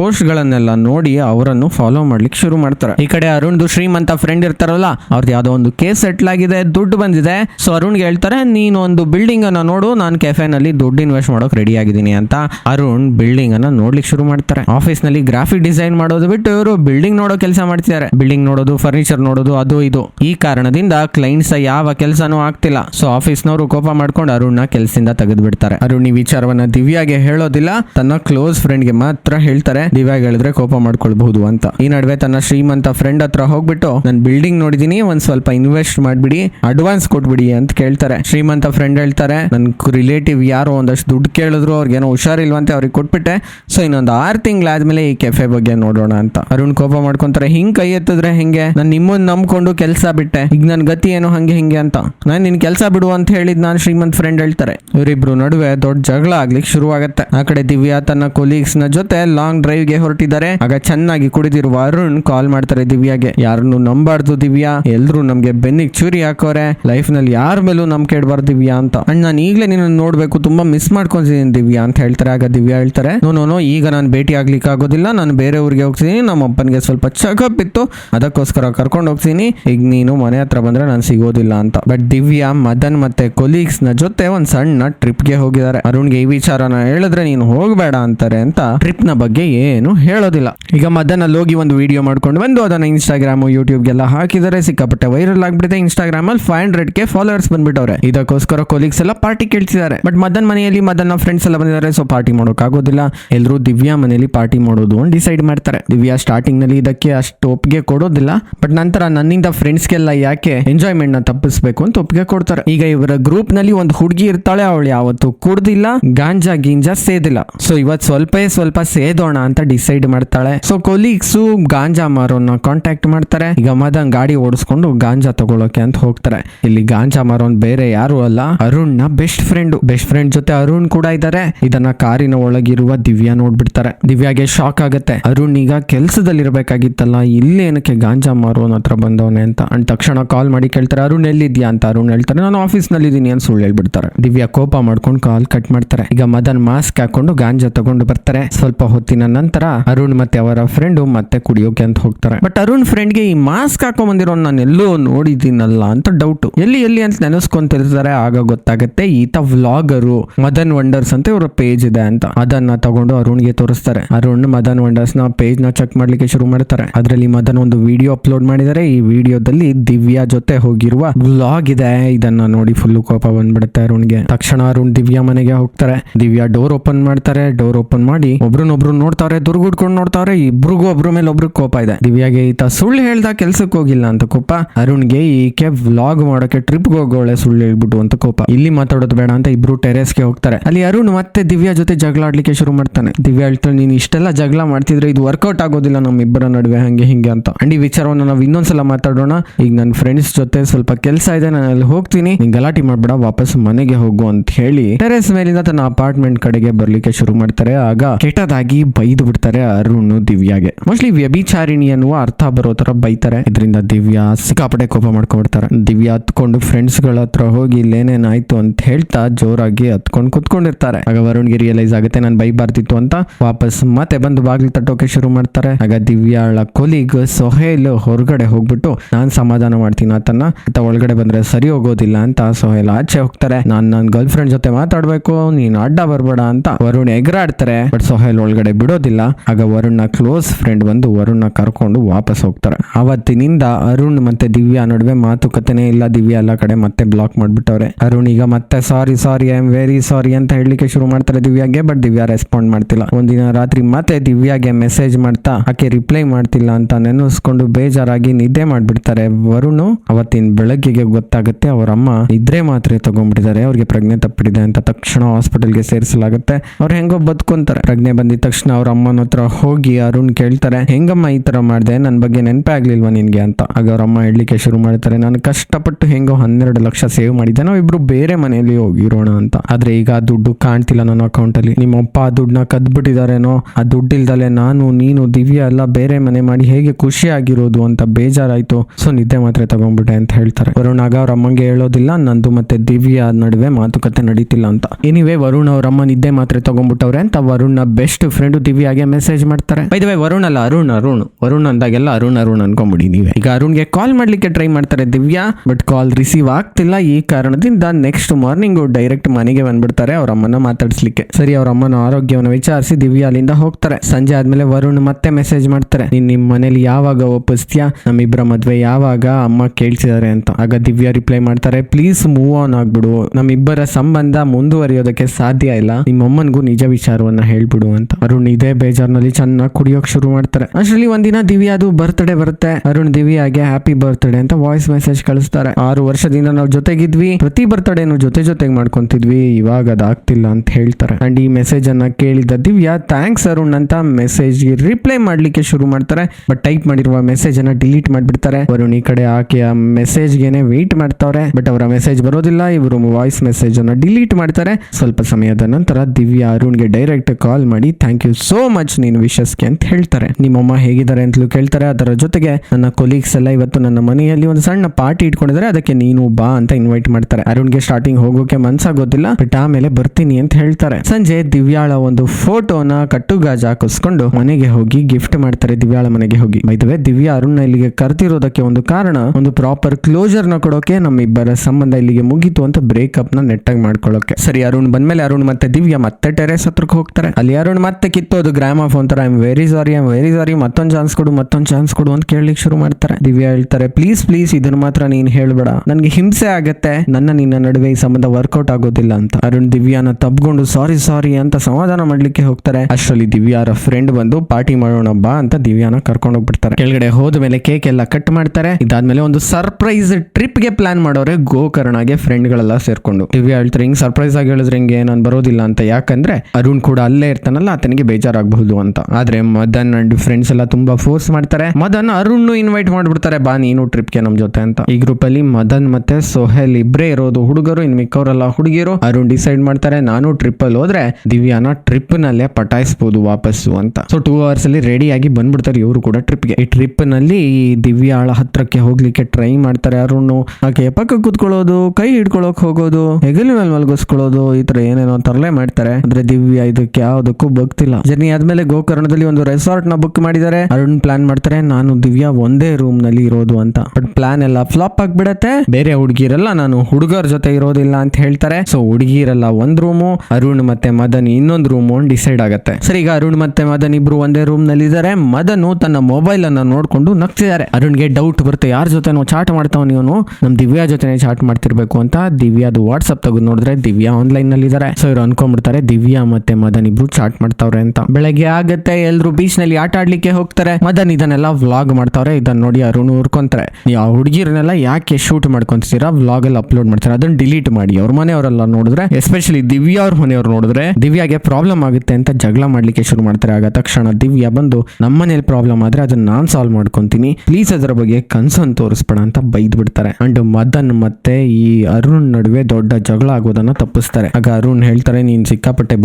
ಪೋಸ್ಟ್ ಗಳನ್ನೆಲ್ಲ ನೋಡಿ ಅವರನ್ನು ಫಾಲೋ ಮಾಡ್ಲಿಕ್ಕೆ ಶುರು ಮಾಡ್ತಾರೆ. ಈ ಕಡೆ ಅರುಣ್ದು ಶ್ರೀಮಂತ ಫ್ರೆಂಡ್ ಇರ್ತಾರಲ್ಲ ಅವ್ರದ್ದು ಯಾವ್ದೋ ಒಂದು ಕೇಸ್ ಸೆಟ್ಲ್ ಆಗಿದೆ, ದುಡ್ಡು ಬಂದಿದೆ. ಸೊ ಅರುಣ್ಗೆ ಹೇಳ್ತಾರೆ, ನೀನು ಒಂದು ಬಿಲ್ಡಿಂಗ್ ಅನ್ನ ನೋಡು, ನಾನು ಕೆಫೆನಲ್ಲಿ ದುಡ್ಡು ಇನ್ವೆಸ್ಟ್ ಮಾಡೋಕೆ ರೆಡಿ ಆಗಿದ್ದೀನಿ ಅಂತ ಅರುಣ್ ಬಿಲ್ಡಿಂಗ್ ಅನ್ನ ನೋಡ್ಲಿಕ್ಕೆ ಶುರು ಮಾಡ್ತಾರೆ. ಆಫೀಸ್ನಲ್ಲಿ ಗ್ರಾಫಿಕ್ ಡಿಸೈನ್ ಮಾಡೋದು ಬಿಟ್ಟು ಇವರು ಬಿಲ್ಡಿಂಗ್ ನೋಡೋ ಕೆಲಸ ಮಾಡ್ತಿದ್ದಾರೆ. ಬಿಲ್ಡಿಂಗ್ ನೋಡೋದು, ಫರ್ನಿಚರ್ ನೋಡೋದು, ಅದು ಇದು. ಈ ಕಾರಣದಿಂದ ಕ್ಲೈಂಟ್ಸ್ ಯಾವ ಕೆಲಸನೂ ಆಗ್ತಿಲ್ಲ. ಸೊ ಆಫೀಸ್ನವರು ಕೋಪ ಮಾಡ್ಕೊಂಡು ಅರುಣ್ನ ಕೆಲಸದಿಂದ ತೆಗೆದು ಬಿಡ್ತಾರೆ ಅರುಣ್ ಈ ವಿಚಾರವನ್ನ ದಿವ್ಯಾಗೆ ಹೇಳೋದಿಲ್ಲ, ತನ್ನ ಕ್ಲೋಸ್ ಫ್ರೆಂಡ್ಗೆ ಮಾತ್ರ ಹೇಳ್ತಾರೆ, ದಿವ್ಯಾ ಹೇಳಿದ್ರೆ ಕೋಪ ಮಾಡ್ಕೊಳ್ಬಹುದು ಅಂತ. ಈ ನಡುವೆ ತನ್ನ ಶ್ರೀಮಂತ ಫ್ರೆಂಡ್ ಹತ್ರ ಹೋಗ್ಬಿಟ್ಟು, ನಾನು ಬಿಲ್ಡಿಂಗ್ ನೋಡಿದೀನಿ, ಒಂದ್ ಸ್ವಲ್ಪ ಇನ್ವೆಸ್ಟ್ ಮಾಡ್ಬಿಡಿ ಅಡ್ವಾನ್ಸ್ ಕೊಟ್ಬಿಡಿ ಅಂತ ಕೇಳ್ತಾರೆ. ಶ್ರೀಮಂತ ಫ್ರೆಂಡ್ ಹೇಳ್ತಾರೆ, ನನ್ ರಿಲೇಟಿವ್ ಯಾರೋ ಒಂದಷ್ಟು ದುಡ್ಡು ಕೇಳಿದ್ರು, ಅವ್ರಿಗೇನೋ ಹುಷಾರಿಲ್ವಂತೆ ಅವ್ರಿಗೆ ಕೊಟ್ಬಿಟ್ಟೆ. ಸೊ ಇನ್ನೊಂದು ಆರು ತಿಂಗಳಾದ್ಮೇಲೆ ಈ ಕೆಫೆ ಬಗ್ಗೆ ನೋಡೋಣ ಅಂತ. ಅರುಣ್ ಕೋಪ ಮಾಡ್ಕೊಂತಾರೆ, ಹಿಂಗ್ ಕೈ ಎತ್ತಿದ್ರೆ ಹೆಂಗೆ? ನಾನು ನಿಮ್ಮನ್ನ ನಂಬ್ಕೊಂಡು ಕೆಲಸ ಬಿಟ್ಟೆ. ಈಗ ನನ್ ಗತಿ ಏನೋ ಹಂಗೆ ಹಿಂಗೆ ಅಂತ? ನಾನು ನಿನ್ ಕೆಲಸ ಬಿಡು ಅಂತ ಹೇಳಿದ್ ನಾನು ಶ್ರೀಮಂತ್ ಫ್ರೆಂಡ್ ಹೇಳ್ತಾರೆ. ಇವರಿಬ್ರು ನಡುವೆ ದೊಡ್ಡ ಜಗಳ ಆಗ್ಲಿಕ್ಕೆ ಶುರುವಾಗತ್ತೆ. ಆ ಕಡೆ ದಿವ್ಯಾ ತನ್ನ ಕೊಲೀಗ್ಸ್ನ ಜೊತೆ ಲಾಂಗ್ ಡ್ರೈವ್ಗೆ ಹೊರಟಿದ್ದಾರೆ. ಆಗ ಚೆನ್ನಾಗಿ ಕುಡಿದಿರುವ ಅರುಣ್ ಕಾಲ್ ಮಾಡ್ತಾರೆ ದಿವ್ಯಾಗೆ. ಯಾರನ್ನು ನಂಬಾರ್ದು ದಿವ್ಯಾ. ಎಲ್ರು ನಮ್ಗೆ ಬೆನ್ನಿಗೆ ಚೂರಿ ಹಾಕೋರೆ. ಲೈಫ್ನಲ್ಲಿ ಯಾರ ಮೇಲೂ ನಂಬಿಕೆ ಇಡಬಾರ್ದು ದಿವ್ಯಾ ಅಂತ. ಅಂಡ್ ನಾನು ಈಗಲೇ ನಿನ್ನ ನೋಡ್ಬೇಕು. ತುಂಬಾ ಮಿಸ್ ಮಾಡ್ಕೊಂಡಿದ್ದೀನಿ ದಿವ್ಯಾ ಅಂತ ಹೇಳ್ತಾರೆ. ಆಗ ದಿವ್ಯಾ ಹೇಳ್ತಾರೆ, ನೋ ನೋ ಈಗ ನಾನು ಭೇಟಿ ಆಗ್ಲಿಕ್ಕೆ ಆಗೋದಿಲ್ಲ. ನಾನು ಬೇರೆ ಊರಿಗೆ ಹೋಗ್ತೀನಿ. ನಮ್ಮ ಅಪ್ಪನಿಗೆ ಸ್ವಲ್ಪ ಚಕಪ್ ಇತ್ತು. ಅದಕ್ಕೋಸ್ಕರ ಕರ್ಕೊಂಡು ಹೋಗ್ತೀನಿ. ಈಗ ನೀನು ಮನೆ ಹತ್ರ ಬಂದ್ರೆ ನಾನು ಸಿಗೋದಿಲ್ಲ ಅಂತ. ಬಟ್ ದಿವ್ಯಾ, ಮದನ್ ಮತ್ತೆ ಕೊಲೀಗ್ಸ್ನ ಜೊತೆ ಒಂದ್ ಸಣ್ಣ ಟ್ರಿಪ್ಗೆ ಹೋಗಿದ್ದಾರೆ. ಅರುಣ್ಗೆ ಈ ವಿಚಾರನ ಹೇಳಿದ್ರೆ, ನೀನು ಹೋಗಬೇಡ ಅಂತಾರೆ ಅಂತ ಟ್ರಿಪ್ನ ಬಗ್ಗೆ ಏನು ಹೇಳೋದಿಲ್ಲ. ಈಗ ಮಧ್ಯಾಹ್ನ ಹೋಗಿ ಒಂದು ವಿಡಿಯೋ ಮಾಡ್ಕೊಂಡು ಬಂದು ಅದನ್ನ ಇನ್ಸ್ಟಾಗ್ರಾಮ್ ಯೂಟ್ಯೂಬ್ಗೆಲ್ಲ ಹಾಕಿದರೆ ಸಿಕ್ಕಾಪಟ್ಟೆ ವೈರಲ್ ಆಗ್ಬಿಟ್ಟಿದೆ. ಇನ್ಸ್ಟಾಗ್ರಾಮ್ ಅಲ್ಲಿ ಫೈವ್ ಹಂಡ್ರೆಡ್ ಕೆ ಫಾಲೋವರ್ಸ್ ಬಂದ್ಬಿಟ್ಟವ್ರೆ. ಇದಕ್ಕೋಸ್ಕರ ಕೊಲೀಗ್ಸ್ ಎಲ್ಲ ಪಾರ್ಟಿ ಕೇಳ್ತಿದ್ದಾರೆ. ಬಟ್ ಮದನ್ ಮನೆಯಲ್ಲಿ ಮದನ್ ಫ್ರೆಂಡ್ಸ್ ಎಲ್ಲ ಬಂದಿದ್ದಾರೆ ಸೊ ಪಾರ್ಟಿ ಮಾಡೋಕ್ ಆಗೋದಿಲ್ಲ ಎಲ್ಲರೂ ದಿವ್ಯಾ ಮನೆಯಲ್ಲಿ ಪಾರ್ಟಿ ಮಾಡೋದು ಅಂತ ಡಿಸೈಡ್ ಮಾಡ್ತಾರೆ. ದಿವ್ಯಾ ಸ್ಟಾರ್ಟಿಂಗ್ನಲ್ಲಿ ಇದಕ್ಕೆ ಅಷ್ಟು ಒಪ್ಪಿಗೆ ಕೊಡೋದಿಲ್ಲ. ಬಟ್ ನಂತರ ನನ್ನಿಂದ ಫ್ರೆಂಡ್ಸ್ಗೆಲ್ಲ ಯಾಕೆ ಎಂಜಾಯ್ಮೆಂಟ್ನ ತಪ್ಪಿಸ್ಬೇಕು ಅಂತ ಒಪ್ಪಿಗೆ ಕೊಡ್ತಾರೆ. ಈಗ ಇವರ ಗ್ರೂಪ್ನಲ್ಲಿ ಒಂದು ಹುಡುಗಿ ಇರ್ತಾಳೆ, ಅವಳು ಯಾವತ್ತು ಕುಡ್ದಿಲ್ಲ, ಗಾಂಜಾ, ಗಿಂಜಾ ಸೇದಿಲ್ಲ. ಸೊ ಇವತ್ ಸ್ವಲ್ಪ ಸ್ವಲ್ಪ ಸೇದೋಣ ಅಂತ ಡಿಸೈಡ್ ಮಾಡ್ತಾಳೆ. ಸೊ ಕೊಲೀಗ್ಸು ಗಾಂಜಾ ಮಾರೋನ ಕಾಂಟ್ಯಾಕ್ಟ್ ಮಾಡ್ತಾರೆ. ಈಗ ಮದನ್ ಗಾಡಿ ಓಡಿಸ್ಕೊಂಡು ಗಾಂಜಾ ತಗೊಳಕ್ಕೆ ಅಂತ ಹೋಗ್ತಾರೆ. ಇಲ್ಲಿ ಗಾಂಜಾ ಮಾರೋನ್ ಬೇರೆ ಯಾರು ಅಲ್ಲ ಅರುಣ್ನ ಬೆಸ್ಟ್ ಫ್ರೆಂಡ್ ಬೆಸ್ಟ್ ಫ್ರೆಂಡ್ ಜೊತೆ ಅರುಣ್ ಕೂಡ ಇದ್ದಾರೆ ಇದನ್ನ ಕಾರಿನ ಒಳಗಿರುವ ದಿವ್ಯಾ ನೋಡ್ಬಿಡ್ತಾರೆ. ದಿವ್ಯಾಗೆ ಶಾಕ್ ಆಗುತ್ತೆ. ಅರುಣ್ ಈಗ ಕೆಲ್ಸದಲ್ಲಿ ಇರ್ಬೇಕಾಗಿತ್ತಲ್ಲ ಇಲ್ಲಿ ಏನಕ್ಕೆ ಗಾಂಜಾ ಮಾರೋನ್ ಹತ್ರ ಬಂದವನೇ ಅಂತ. ಅಂಡ್ ತಕ್ಷಣ ಕಾಲ್ ಮಾಡಿ ಕೇಳ್ತಾರೆ, ಅರುಣ್ ಎಲ್ಲಿದ್ಯಾ ಅಂತ ಅರುಣ್ ಹೇಳ್ತಾರೆ, ನಾನು ಆಫೀಸ್ನಲ್ಲಿ ಇದೀನಿ ಅಂತ ಸುಳ್ಳು ಹೇಳ್ಬಿಡ್ತಾರೆ. ದಿವ್ಯಾ ಕೋಪ ಮಾಡ್ಕೊಂಡು ಕಾಲ್ ಕಟ್ ಮಾಡ್ತಾರೆ. ಈಗ ಮದನ್ ಮಾಸ್ಕ್ ಹಾಕೊಂಡು ಗಾಂಜಾ ತಗೊಂಡು ಬರ್ತಾರೆ. ಸ್ವಲ್ಪ ಹೊತ್ತಿನ ನಂತರ ಅರುಣ್ ಮತ್ತೆ ಅವರ ಫ್ರೆಂಡ್ ಮತ್ತೆ ಕುಡಿಯೋಕೆ ಅಂತ ಹೋಗ್ತಾರೆ. ಬಟ್ ಅರುಣ್ ಫ್ರೆಂಡ್ಗೆ ಈ ಮಾಸ್ಕ್ ಹಾಕೊಂಡ್ ಬಂದಿರೋ ನಾನು ಎಲ್ಲೋ ನೋಡಿದ್ದೀನಲ್ಲ ಅಂತ ಡೌಟ್ ಎಲ್ಲಿ ಎಲ್ಲಿ ಅಂತ ನೆನೆಸ್ಕೊಂತಿರ್ತಾರೆ, ಆಗ ಗೊತ್ತಾಗುತ್ತೆ ಈತ ವ್ಲಾಗರು ಮದನ್ ವಂಡರ್ಸ್ ಅಂತ ಇವರ ಪೇಜ್ ಇದೆ ಅಂತ. ಅದನ್ನ ತಗೊಂಡು ಅರುಣ್ಗೆ ತೋರಿಸ್ತಾರೆ. ಅರುಣ್ ಮದನ್ ವಂಡರ್ಸ್ನ ಪೇಜ್ನ ಚೆಕ್ ಮಾಡ್ಲಿಕ್ಕೆ ಶುರು ಮಾಡ್ತಾರೆ. ಅದರಲ್ಲಿ ಮದನ್ ಒಂದು ವಿಡಿಯೋ ಅಪ್ಲೋಡ್ ಮಾಡಿದರೆ. ಈ ವಿಡಿಯೋದಲ್ಲಿ ದಿವ್ಯಾ ಜೊತೆ ಹೋಗಿರುವ ವ್ಲಾಗ್ ಇದೆ. ಇದನ್ನ ನೋಡಿ ಫುಲ್ ಕೋಪ ಬಂದ್ಬಿಡುತ್ತೆ ಅರುಣ್ಗೆ. ತಕ್ಷಣ ಅರುಣ್ ದಿವ್ಯಾ ಮನೆಗೆ ಹೋಗ್ತಾರೆ. ದಿವ್ಯಾ ಡೋರ್ ಓಪನ್ ಮಾಡ್ತಾರೆ. ಡೋರ್ ಓಪನ್ ಮಾಡಿ ಒಬ್ರನ್ನೊಬ್ರು ನೋಡ್ತಾರೆ, ದುರ್ಗುಡ್ಕೊಂಡು ನೋಡ್ತಾರೆ, ಇಬ್ರಿಗೂ ಒಬ್ರ ಮೇಲೆ ಒಬ್ರಿಗೆ ಕೋಪ ಇದೆ. ದಿವ್ಯಾಗೆ ಈತ ಸುಳ್ಳು ಹೇಳ್ದ ಕೆಲ್ಸಕ್ಕೆ ಹೋಗಿಲ್ಲ ಅಂತ ಕೋಪ. ಅರುಣ್ಗೆ ಈಕೆ ವ್ಲಾಗ್ ಮಾಡೋಕೆ ಟ್ರಿಪ್ ಹೋಗೋಳೆ ಸುಳ್ಳು ಹೇಳ್ಬಿಟ್ಟು ಅಂತ ಕೋಪ. ಇಲ್ಲಿ ಮಾತಾಡೋದು ಬೇಡ ಅಂತ ಇಬ್ರು ಟೆರೇಸ್ಗೆ ಹೋಗ್ತಾರೆ. ಅಲ್ಲಿ ಅರುಣ್ ಮತ್ತೆ ದಿವ್ಯಾ ಜೊತೆ ಜಗಳ ಆಡ್ಲಿಕ್ಕೆ ಶುರು ಮಾಡ್ತಾನೆ. ದಿವ್ಯಾ ಹೇಳ್ತಾಳೆ, ನೀನು ಇಷ್ಟೆಲ್ಲ ಜಗಳ ಮಾಡ್ತಿದ್ರೆ ಇದು ವರ್ಕೌಟ್ ಆಗೋದಿಲ್ಲ, ನಮ್ಮಿಬ್ಬರ ನಡುವೆ ಹಂಗೆ ಹಿಂಗೆ ಅಂತ. ಅಂಡ್ ಈ ವಿಚಾರವನ್ನು ನಾವು ಇನ್ನೊಂದ್ಸಲ ಮಾತಾಡೋಣ. ಈಗ ನನ್ನ ಫ್ರೆಂಡ್ಸ್ ಜೊತೆ ಸ್ವಲ್ಪ ಕೆಲಸ ಇದೆ, ನಾನು ಅಲ್ಲಿ ಹೋಗ್ತೀನಿ. ನೀನ್ ಗಲಾಟಿ ಮಾಡ್ಬೇಡ, ವಾಪಸ್ ಮನೆಗೆ ಹೋಗು ಅಂತ ಹೇಳಿ ಟೆರೆಸ್ ಮೇಲಿಂದ ತನ್ನ ಅಪಾರ್ಟ್ಮೆಂಟ್ ಕಡೆಗೆ ಬರ್ಲಿಕ್ಕೆ ಶುರು ಮಾಡ್ತಾರೆ. ಆಗ ಕೆಟ್ಟದಾಗಿ ಬೈದು ಬಿಡ್ತಾರೆ ಅರುಣ್ ದಿವ್ಯಾಗೆ. ಮೋಸ್ಟ್ಲಿ ವ್ಯಭಿಚಾರಿಣಿ ಅನ್ನುವ ಅರ್ಥ ಬರೋ ತರ ಬೈತಾರೆ. ಇದರಿಂದ ದಿವ್ಯಾ ಸಿಕ್ಕಾಪಟ್ಟೆ ಕೋಪ ಮಾಡ್ಕೊಂಡ್ಬಿಡ್ತಾರೆ. ದಿವ್ಯಾ ಹತ್ಕೊಂಡು ಫ್ರೆಂಡ್ಸ್ಗಳ ಹತ್ರ ಹೋಗಿ ಇಲ್ಲೇನೇನಾಯ್ತು ಅಂತ ಹೇಳ್ತಾ ಜೋರಾಗಿ ಹತ್ಕೊಂಡು ಕುತ್ಕೊಂಡಿರ್ತಾರೆ. ಆಗ ವರುಣ್ಗೆ ರಿಯಲೈಸ್ ಆಗುತ್ತೆ, ನಾನು ಬೈಬಾರ್ದಿತ್ತು ಅಂತ. ವಾಪಸ್ ಮತ್ತೆ ಬಂದು ಬಾಗಿಲು ತಟ್ಟೋಕೆ ಶುರು ಮಾಡ್ತಾರೆ. ಆಗ ದಿವ್ಯಾಳ ಕೊಲಿಗ್ ಸೊಹೇಲ್ ಹೊರಗಡೆ ಹೋಗ್ಬಿಟ್ಟು, ನಾನ್ ಸಮಾಧಾನ ಮಾಡ್ತೀನಿ ಆತನ ಆತ ಒಳಗಡೆ ಬಂದ್ರೆ ಸರಿ ಹೋಗೋದಿಲ್ಲ ಅಂತ ಸೊಹೇಲ್ ಆಚೆ ಹೋಗ್ತಾರೆ. ನಾನ್ ನನ್ನ ಗರ್ಲ್ ಫ್ರೆಂಡ್ ಜೊತೆ ಮಾತಾಡ್ಬೇಕು, ನೀನ್ ಅಡ್ಡ ಬರ್ಬೇಡ ಅಂತ. ವರುಣ್ ಎಗರಾಡ್ತಾ ಹೊಡೆದಾಡ್ತಾರೆ ಬಟ್ ಸೊಹೈಲ್ ಒಳಗಡೆ ಬಿಡೋದಿಲ್ಲ. ಆಗ ವರುಣ್ನ ಕ್ಲೋಸ್ ಫ್ರೆಂಡ್ ಬಂದು ವರುಣ್ನ ಕರ್ಕೊಂಡು ವಾಪಸ್ ಹೋಗ್ತಾರೆ. ಅವತ್ತಿನಿಂದ ಅರುಣ್ ಮತ್ತೆ ದಿವ್ಯಾ ನಡುವೆ ಮಾತುಕತೆನೇ ಇಲ್ಲ. ದಿವ್ಯಾ ಎಲ್ಲ ಕಡೆ ಮತ್ತೆ ಬ್ಲಾಕ್ ಮಾಡ್ಬಿಟ್ಟವ್ರೆ. ಅರುಣ್ ಈಗ ಮತ್ತೆ sorry sorry I am very sorry ಅಂತ ಹೇಳಲಿಕ್ಕೆ ಶುರು ಮಾಡ್ತಾರೆ ದಿವ್ಯಾಗೆ ಬಟ್ ದಿವ್ಯಾ ರೆಸ್ಪಾಂಡ್ ಮಾಡ್ತಿಲ್ಲ. ಒಂದಿನ ರಾತ್ರಿ ಮತ್ತೆ ದಿವ್ಯಾಗೆ ಮೆಸೇಜ್ ಮಾಡ್ತಾ, ಆಕೆ ರಿಪ್ಲೈ ಮಾಡ್ತಿಲ್ಲ ಅಂತ ನೆನೆಸ್ಕೊಂಡು ಬೇಜಾರಾಗಿ ನಿದ್ದೆ ಮಾಡ್ಬಿಡ್ತಾರೆ ವರುಣ್. ಅವತ್ತಿನ ಬೆಳಗ್ಗೆಗೆ ಗೊತ್ತಾಗುತ್ತೆ ಅವರ ಅಮ್ಮ ನಿದ್ರೆ ಮಾತ್ರೆ ತಗೊಂಡ್ಬಿಟ್ಟಿದ್ದಾರೆ. ಅವ್ರಿಗೆ ಪ್ರಜ್ಞೆ ತಪ್ಪಿಡಿದೆ ಅಂತ ತಕ್ಷಣ ಹಾಸ್ಪಿಟಲ್ಗೆ ಸೇರಿಸಲಾಗುತ್ತೆ. ಅವ್ರು ಹೆಂಗೋ ಬದುಕೊಂತಾರೆ ಪ್ರಜ್ಞೆ ಬಂದಿದ ತಕ್ಷಣ ಅವ್ರ ಅಮ್ಮನ ಹತ್ರ ಹೋಗಿ ಅರುಣ್ ಕೇಳ್ತಾರೆ, ಹೆಂಗಮ್ಮ ಈ ತರ ಮಾಡಿದೆ? ನನ್ನ ಬಗ್ಗೆ ನೆನಪೇ ನಿನ್ಗೆ? ಅಂತ. ಆಗ ಅವ್ರ ಅಮ್ಮ ಹೇಳಲಿಕ್ಕೆ ಶುರು ಮಾಡ್ತಾರೆ, ನಾನು ಕಷ್ಟಪಟ್ಟು ಹೆಂಗೋ ಹನ್ನೆರಡು ಲಕ್ಷ ಸೇವ್ ಮಾಡಿದ್ದೆ. ನಾವು ಇಬ್ರು ಬೇರೆ ಮನೆಯಲ್ಲಿ ಹೋಗಿರೋಣ ಅಂತ. ಆದ್ರೆ ಈಗ ಆ ದುಡ್ಡು ಕಾಣ್ತಿಲ್ಲ ನನ್ನ ಅಕೌಂಟ್ ಅಲ್ಲಿ. ನಿಮ್ಮಪ್ಪ ಆ ದುಡ್ಡನ್ನ ಕದ್ಬಿಟ್ಟಿದಾರೇನೋ? ಆ ದುಡ್ಡು ಇಲ್ದಲೆ ನಾನು, ನೀನು, ದಿವ್ಯಾ ಎಲ್ಲ ಬೇರೆ ಮನೆ ಮಾಡಿ ಹೇಗೆ ಖುಷಿ ಆಗಿರೋದು ಅಂತ ಬೇಜಾರಾಯ್ತು. ಸೊ ನಿದ್ದೆ ಮಾತ್ರ ತಗೊಂಡ್ಬಿಟ್ಟೆ ಅಂತ ಹೇಳ್ತಾರೆ. ವರುಣ್ ಆಗ ಅವ್ರ ಅಮ್ಮಂಗೆ ಹೇಳೋದಿಲ್ಲ, ನಂದು ಮತ್ತೆ ದಿವ್ಯಾ ನಡುವೆ ಮಾತುಕತೆ ನಡೀತಿಲ್ಲ ಅಂತ. ಎನಿವೆ ವರುಣ್ ಅವ್ರ ಅಮ್ಮ ನಿದ್ದೆ ಮಾತ್ರೆ ತಗೊಂಡ್ಬಿಟ್ಟವ್ರೆ. ಅಂತ ವರುಣ್ನ ಬೆಸ್ಟ್ ಫ್ರೆಂಡ್ ದಿವ್ಯಾಗೆ ಮೆಸೇಜ್ ಮಾಡ್ತಾರೆ. ಬೈದವೆ ವರುಣ್ ಅಲ್ಲ, ಅರುಣ್ ಅರುಣ್. ವರುಣ್ ಅಂದಾಗೆಲ್ಲ ಅರುಣ್ ಅರುಣ್ ಅನ್ಕೊಂಬಿಡಿ ನೀವೇ. ಈಗ ಅರುಣ್ಗೆ ಕಾಲ್ ಮಾಡ್ಲಿಕ್ಕೆ ಟ್ರೈ ಮಾಡ್ತಾರೆ ದಿವ್ಯಾ ಬಟ್ ಕಾಲ್ ರಿಸೀವ್ ಆಗ್ತಿಲ್ಲ. ಈ ಕಾರಣದಿಂದ ನೆಕ್ಸ್ಟ್ ಮಾರ್ನಿಂಗ್ ಡೈರೆಕ್ಟ್ ಮನೆಗೆ ಬಂದ್ಬಿಡ್ತಾರೆ ಅವ್ರ ಅಮ್ಮನ ಮಾತಾಡಿಸ್ಲಿಕ್ಕೆ. ಸರಿ, ಅವ್ರ ಅಮ್ಮನ ಆರೋಗ್ಯವನ್ನು ವಿಚಾರಿಸಿ ದಿವ್ಯಾ ಅಲ್ಲಿಂದ ಹೋಗ್ತಾರೆ. ಸಂಜೆ ಆದ್ಮೇಲೆ ವರುಣ್ ಮತ್ತೆ ಮೆಸೇಜ್ ಮಾಡ್ತಾರೆ. ನೀನ್ ನಿಮ್ ಮನೇಲಿ ಯಾವಾಗ ಒಪ್ಪಿಸ್ತೀಯಾ? ನಮ್ಮಿಬ್ಬರ ಮದ್ವೆ ಯಾವಾಗ? ಅಮ್ಮ ಕೇಳ್ತಿದ್ದಾರೆ ಅಂತ. ಆಗ ದಿವ್ಯಾ ರಿಪ್ಲೈ ಮಾಡ್ತಾರೆ ಪ್ಲೀಸ್ ಮೂವ್ ಆನ್ ಆಗ್ಬಿಡು. ನಮ್ಮಿಬ್ಬರ ಸಂಬಂಧ ಮುಂದುವರಿಯೋದಕ್ಕೆ ಸಾಧ್ಯ ಇಲ್ಲ. ನಿಮ್ಮ ನಿಜ ನಿಜ ವಿಚಾರವನ್ನ ಹೇಳ್ಬಿಡು ಅಂತ. ಅರುಣ್ ಇದೇ ಬೇಜಾರ್ನಲ್ಲಿ ಚೆನ್ನಾಗಿ ಕುಡಿಯೋಕ್ ಶುರು ಮಾಡ್ತಾರೆ. ಅಷ್ಟರಲ್ಲಿ ಒಂದಿನ ದಿವ್ಯಾದು ಬರ್ತ್ಡೇ ಬರುತ್ತೆ. ಅರುಣ್ ದಿವ್ಯಾಗೆ ಹ್ಯಾಪಿ ಬರ್ತ್ಡೇ ಅಂತ ವಾಯ್ಸ್ ಮೆಸೇಜ್ ಕಳಿಸ್ತಾರೆ. ಆರು ವರ್ಷದಿಂದ ನಾವು ಜೊತೆಗಿದ್ವಿ. ಪ್ರತಿ ಬರ್ತ್ಡೇನು ಜೊತೆ ಜೊತೆಗೆ ಮಾಡ್ಕೊಂತಿದ್ವಿ. ಇವಾಗ ಅದಾಗ್ತಿಲ್ಲ ಅಂತ ಹೇಳ್ತಾರೆ. ಅಂಡ್ ಈ ಮೆಸೇಜ್ ಅನ್ನ ಕೇಳಿದ ದಿವ್ಯಾ ಥ್ಯಾಂಕ್ಸ್ ಅರುಣ್ ಅಂತ ಮೆಸೇಜ್ ರಿಪ್ಲೈ ಮಾಡ್ಲಿಕ್ಕೆ ಶುರು ಮಾಡ್ತಾರೆ. ಬಟ್ ಟೈಪ್ ಮಾಡಿರುವ ಮೆಸೇಜ್ ಅನ್ನ ಡಿಲೀಟ್ ಮಾಡ್ಬಿಡ್ತಾರೆ. ಅರುಣ್ ಈ ಕಡೆ ಆಕೆಯ ಮೆಸೇಜ್ ಗೆನೆ ವೇಟ್ ಮಾಡ್ತಾವ್ರೆ. ಬಟ್ ಅವರ ಮೆಸೇಜ್ ಬರೋದಿಲ್ಲ. ಇವರು ವಾಯ್ಸ್ ಮೆಸೇಜ್ ಅನ್ನ ಡಿಲೀಟ್ ಮಾಡ್ತಾರೆ. ಸ್ವಲ್ಪ ಸಮಯದ ನಂತರ ದಿವ್ಯಾ ಅರುಣ್ಗೆ ಡೈರೆಕ್ಟ್ ಕಾಲ್ ಮಾಡಿ ಥ್ಯಾಂಕ್ ಯು ಸೋ ಮಚ್ ನೀನು ವಿಶಸ್ಗೆ ಅಂತ ಹೇಳ್ತಾರೆ. ನಿಮ್ಮಮ್ಮ ಹೇಗಿದ್ದಾರೆ ಅಂತಲೂ ಕೇಳ್ತಾರೆ. ಅದರ ಜೊತೆಗೆ ನನ್ನ ಕೊಲೀಗ್ಸ್ ಎಲ್ಲ ಇವತ್ತು ನನ್ನ ಮನೆಯಲ್ಲಿ ಒಂದು ಸಣ್ಣ ಪಾರ್ಟಿ ಇಟ್ಕೊಂಡಿದ್ದಾರೆ. ಅದಕ್ಕೆ ನೀನು ಬಾ ಅಂತ ಇನ್ವೈಟ್ ಮಾಡ್ತಾರೆ. ಅರುಣ್ಗೆ ಸ್ಟಾರ್ಟಿಂಗ್ ಹೋಗೋಕೆ ಮನ್ಸಾಗೋದಿಲ್ಲ. ಬಟ್ ಆಮೇಲೆ ಬರ್ತೀನಿ ಅಂತ ಹೇಳ್ತಾರೆ. ಸಂಜೆ ದಿವ್ಯಾಳ ಒಂದು ಫೋಟೋನ ಕಟ್ಟುಗಾಜ್ ಹಾಕಿಸ್ಕೊಂಡು ಮನೆಗೆ ಹೋಗಿ ಗಿಫ್ಟ್ ಮಾಡ್ತಾರೆ. ದಿವ್ಯಾಳ ಮನೆಗೆ ಹೋಗಿ. ಬೈದವೆ ದಿವ್ಯಾ ಅರುಣ್ ಇಲ್ಲಿಗೆ ಕರ್ತಿರೋದಕ್ಕೆ ಒಂದು ಕಾರಣ, ಒಂದು ಪ್ರಾಪರ್ ಕ್ಲೋಜರ್ನ ಕೊಡೋಕೆ ನಮ್ಮಿಬ್ಬರ ಸಂಬಂಧ ಇಲ್ಲಿಗೆ ಮುಗೀತು ಅಂತ ಬ್ರೇಕಪ್ನ ನೆಟ್ಟಾಗಿ ಮಾಡ್ಕೊಳ್ಳೋಕೆ. ಸರಿ, ಅರುಣ್ ಬಂದ್ಮೇಲೆ ಅರುಣ್ ಮತ್ತೆ ದಿವ್ಯಾ ಮತ್ತೆ ಟೆರೆಸ್ ಹತ್ರಕ್ಕೆ ಹೋಗ್ತಾರೆ. ಅಲ್ಲಿ ಅರುಣ್ ಮತ್ತೆ ಕಿತ್ತೋದು ಗ್ರಾಮ ಫೋನ್ ತರ. I very sorry I very sorry ಮತ್ತೊಂದು ಚಾನ್ಸ್ ಕೊಡು, ಮತ್ತೊಂದು ಚಾನ್ಸ್ ಕೊಡು ಅಂತ ಕೇಳಲಿಕ್ಕೆ ಶುರು ಮಾಡ್ತಾರೆ. ದಿವ್ಯಾ ಹೇಳ್ತಾರೆ ಪ್ಲೀಸ್ ಪ್ಲೀಸ್ ಇದನ್ನ ಮಾತ್ರ ನೀನ್ ಹೇಳ್ಬೇಡ. ನನ್ಗೆ ಹಿಂಸೆ ಆಗತ್ತೆ. ನನ್ನ ನಿನ್ನ ನಡುವೆ ಈ ಸಂಬಂಧ ವರ್ಕೌಟ್ ಆಗೋದಿಲ್ಲ ಅಂತ. ಅರುಣ್ ದಿವ್ಯಾನ ತಬ್ಕೊಂಡು ಸಾರಿ ಸಾರಿ ಅಂತ ಸಮಾಧಾನ ಮಾಡ್ಲಿಕ್ಕೆ ಹೋಗ್ತಾರೆ. ಅಷ್ಟರಲ್ಲಿ ದಿವ್ಯಾರ ಫ್ರೆಂಡ್ ಬಂದು ಪಾರ್ಟಿ ಮಾಡೋಣ ಬಾ ಅಂತ ದಿವ್ಯಾನ ಕರ್ಕೊಂಡು ಹೋಗ್ಬಿಡ್ತಾರೆ. ಕೆಳಗಡೆ ಹೋದ ಮೇಲೆ ಕೇಕ್ ಎಲ್ಲ ಕಟ್ ಮಾಡ್ತಾರೆ. ಇದಾದ್ಮೇಲೆ ಒಂದು ಸರ್ಪ್ರೈಸ್ ಟ್ರಿಪ್ಗೆ ಪ್ಲಾನ್ ಮಾಡೋರೆ ಗೋಕರ್ಣಗೆ ಫ್ರೆಂಡ್ ಗಳೆಲ್ಲ ಸೇರ್ಕೊಂಡು. ದಿವ್ಯಾ ಹೇಳ್ತಾರೆ, ಹಿಂಗ್ ಸರ್ಪ್ರೈಸ್ ಆಗಿ ಹೇಳಿದ್ರೆ ಹಿಂಗೆ, ನಾನು ಬರೋದಿಲ್ಲ ಅಂತ. ಯಾಕಂದ್ರೆ ಅರುಣ್ ಕೂಡ ಅಲ್ಲೇ ಇರ್ತಾನಲ್ಲ, ಆತನಿಗೆ ಬೇಜಾರಾಗಬಹುದು ಅಂತ. ಆದ್ರೆ ಮದನ್ ಅಂಡ್ ಫ್ರೆಂಡ್ಸ್ ಎಲ್ಲ ತುಂಬಾ ಫೋರ್ಸ್ ಮಾಡ್ತಾರೆ. ಮದನ್ ಅರುಣ್ ಇನ್ವೈಟ್ ಮಾಡ್ಬಿಡ್ತಾರೆ, ಬಾ ನೀನು ಟ್ರಿಪ್ಗೆ ನಮ್ ಜೊತೆ ಅಂತ. ಈ ಗ್ರೂಪ್ ಅಲ್ಲಿ ಮದನ್ ಮತ್ತೆ ಸೊಹೇಲ್ ಇಬ್ರೇ ಇರೋದು ಹುಡುಗರು, ಇನ್ ಮಿಕ್ಕವರೆಲ್ಲ ಹುಡುಗಿರು ಅರುಣ್ ಡಿಸೈಡ್ ಮಾಡ್ತಾರೆ, ನಾನು ಟ್ರಿಪ್ ಅಲ್ಲಿ ಹೋದ್ರೆ ದಿವ್ಯಾನ ಟ್ರಿಪ್ ನಲ್ಲೇ ಪಟಾಯಿಸಬಹುದು ವಾಪಸ್ಸು ಅಂತ. ಸೊ ಟೂ ಅವರ್ಸ್ ಅಲ್ಲಿ ರೆಡಿ ಆಗಿ ಬಂದ್ಬಿಡ್ತಾರೆ ಇವರು ಕೂಡ ಟ್ರಿಪ್ಗೆ ಈ ಟ್ರಿಪ್ನಲ್ಲಿ ದಿವ್ಯಾಳ ಹತ್ರಕ್ಕೆ ಹೋಗ್ಲಿಕ್ಕೆ ಟ್ರೈ ಮಾಡ್ತಾರೆ ಅರುಣ್ ಆಕೆ ಪಕ್ಕ ಕುತ್ಕೊಳ್ಳೋದು, ಕೈ ಹಿಡ್ಕೊಳಕ್ ಹೋಗೋದು ಹೆಗಲಿನಲ್ಲಿ ಮಲಗಿಸ್ಕೊಳ್ಳೋದು, ಈ ತರ ಏನೇನೋ ತರಲೆ ಮಾಡ್ತಾರೆ. ಆದ್ರೆ ದಿವ್ಯಾ ಇದಕ್ಕೆ ಯಾವುದಕ್ಕೂ ಬಗ್ತಿಲ್ಲ. ಜರ್ನಿ ಆದ್ಮೇಲೆ ಗೋಕರ್ಣದಲ್ಲಿ ಒಂದು ರೆಸಾರ್ಟ್ನ ಬುಕ್ ಮಾಡಿದ್ದಾರೆ. ಅರುಣ್ ಪ್ಲಾನ್ ಮಾಡ್ತಾರೆ, ನಾನು ದಿವ್ಯಾ ಒಂದೇ ರೂಮ್ನಲ್ಲಿ ಇರೋದು ಅಂತ. ಬಟ್ ಪ್ಲಾನ್ ಎಲ್ಲ ಫ್ಲಾಪ್ ಆಗ್ಬಿಡತ್ತೆ. ಬೇರೆ ಹುಡುಗಿರಲ್ಲ ನಾನು ಹುಡುಗರ ಜೊತೆ ಇರೋದಿಲ್ಲ ಅಂತ ಹೇಳ್ತಾರೆ. ಸೊ ಹುಡುಗಿರಲ್ಲ ಒಂದ್ ರೂಮು ಅರುಣ್ ಮತ್ತೆ ಮದನ್ ಇನ್ನೊಂದು ರೂಮ್ ಡಿಸೈಡ್ ಆಗತ್ತೆ. ಸರಿ, ಈಗ ಅರುಣ್ ಮತ್ತೆ ಮದನ್ ಇಬ್ರು ಒಂದೇ ರೂಮ್ನಲ್ಲಿ ಇದ್ದಾರೆ. ಮದನ್ ತನ್ನ ಮೊಬೈಲ್ ಅನ್ನ ನೋಡ್ಕೊಂಡು ನಗ್ತಿದ್ದಾರೆ. ಅರುಣ್ಗೆ ಡೌಟ್ ಬರುತ್ತೆ, ಯಾರ ಜೊತೆನೋ ಚಾಟ್ ಮಾಡ್ತಾವ್ ಇವನು? ನಮ್ ದಿವ್ಯಾ ಜೊತೆ ಚಾಟ್ ಮಾಡ್ತಿರ್ಬೇಕು ಅಂತ ದಿವ್ಯಾದು ವಾಟ್ಸ್ಆಪ್ ತಗೊಂಡು ನೋಡಿದ್ರೆ ದಿವ್ಯಾ ಆನ್ಲೈನ್ನಲ್ಲಿ ಇದ್ದಾರೆ ಸೊ ಇವ್ರು ಅನ್ಕೊಂಡ್ಬಿಡ್ತಾರೆ, ದಿವ್ಯಾ ಮತ್ತೆ ಮದನ್ ಇಬ್ರು ಚಾಟ್ ಮಾಡ್ತಾವ್ರೆ ಅಂತ. ಬೆಳಗ್ಗೆ ಆಗತ್ತೆ, ಎಲ್ರು ಬೀಚ್ನಲ್ಲಿ ಆಟ ಆಡ್ಲಿಕ್ಕೆ ಹೋಗ್ತಾರೆ. ಮದನ್ ಇದನ್ನೆಲ್ಲ ವ್ಲಾಗ್ ಮಾಡ್ತಾವ್ರೆ ಇದನ್ನ ನೋಡಿ ಅರುಣ್ ಉರ್ಕೊಂತಾರೆ ಆ ಹುಡುಗಿರನ್ನೆಲ್ಲ ಯಾಕೆ ಶೂಟ್ ಮಾಡ್ಕೊಂತೀರಾ ವ್ಲಾಗ್ ಅಲ್ಲಿ ಅಪ್ಲೋಡ್ ಮಾಡ್ತಾರೆ? ಅದನ್ನ ಡಿಲೀಟ್ ಮಾಡಿ. ಅವ್ರ ಮನೆಯವರೆಲ್ಲ ನೋಡಿದ್ರೆ ಎಸ್ಪೆಷಲಿ ದಿವ್ಯಾ ಅವ್ರ ಮನೆಯವ್ರು ನೋಡಿದ್ರೆ, ದಿವ್ಯಾಗೆ ಪ್ರಾಬ್ಲಮ್ ಆಗುತ್ತೆ ಅಂತ ಜಗಳ ಮಾಡ್ಲಿಕ್ಕೆ ಶುರು ಮಾಡ್ತಾರೆ. ಆಗ ತಕ್ಷಣ ದಿವ್ಯಾ ಬಂದು ನಮ್ಮ ಮನೇಲಿ ಪ್ರಾಬ್ಲಮ್ ಆದ್ರೆ ಅದನ್ನ ನಾನ್ ಸಾಲ್ವ್ ಮಾಡ್ಕೊಂತೀನಿ. ಪ್ಲೀಸ್ ಅದರ ಬಗ್ಗೆ ಕನ್ಸರ್ನ್ ತೋರಿಸ್ಬೇಡ ಅಂತ ಬೈದ್ ಬಿಡ್ತಾರೆ ಅಂಡ್ ಮದನ್ ಮತ್ತೆ ಈ ಅರುಣ್ ನಡುವೆ ದೊಡ್ಡ ಜಗಳ ಆಗೋದನ್ನ ತಪ್ಪಿಸ್ತಾರೆ. ಆಗ ಅರುಣ್ ಹೇಳ್ತಾರೆ, ನೀನ್ ಸಿಕ್ಕಾಪಟ್ಟೆ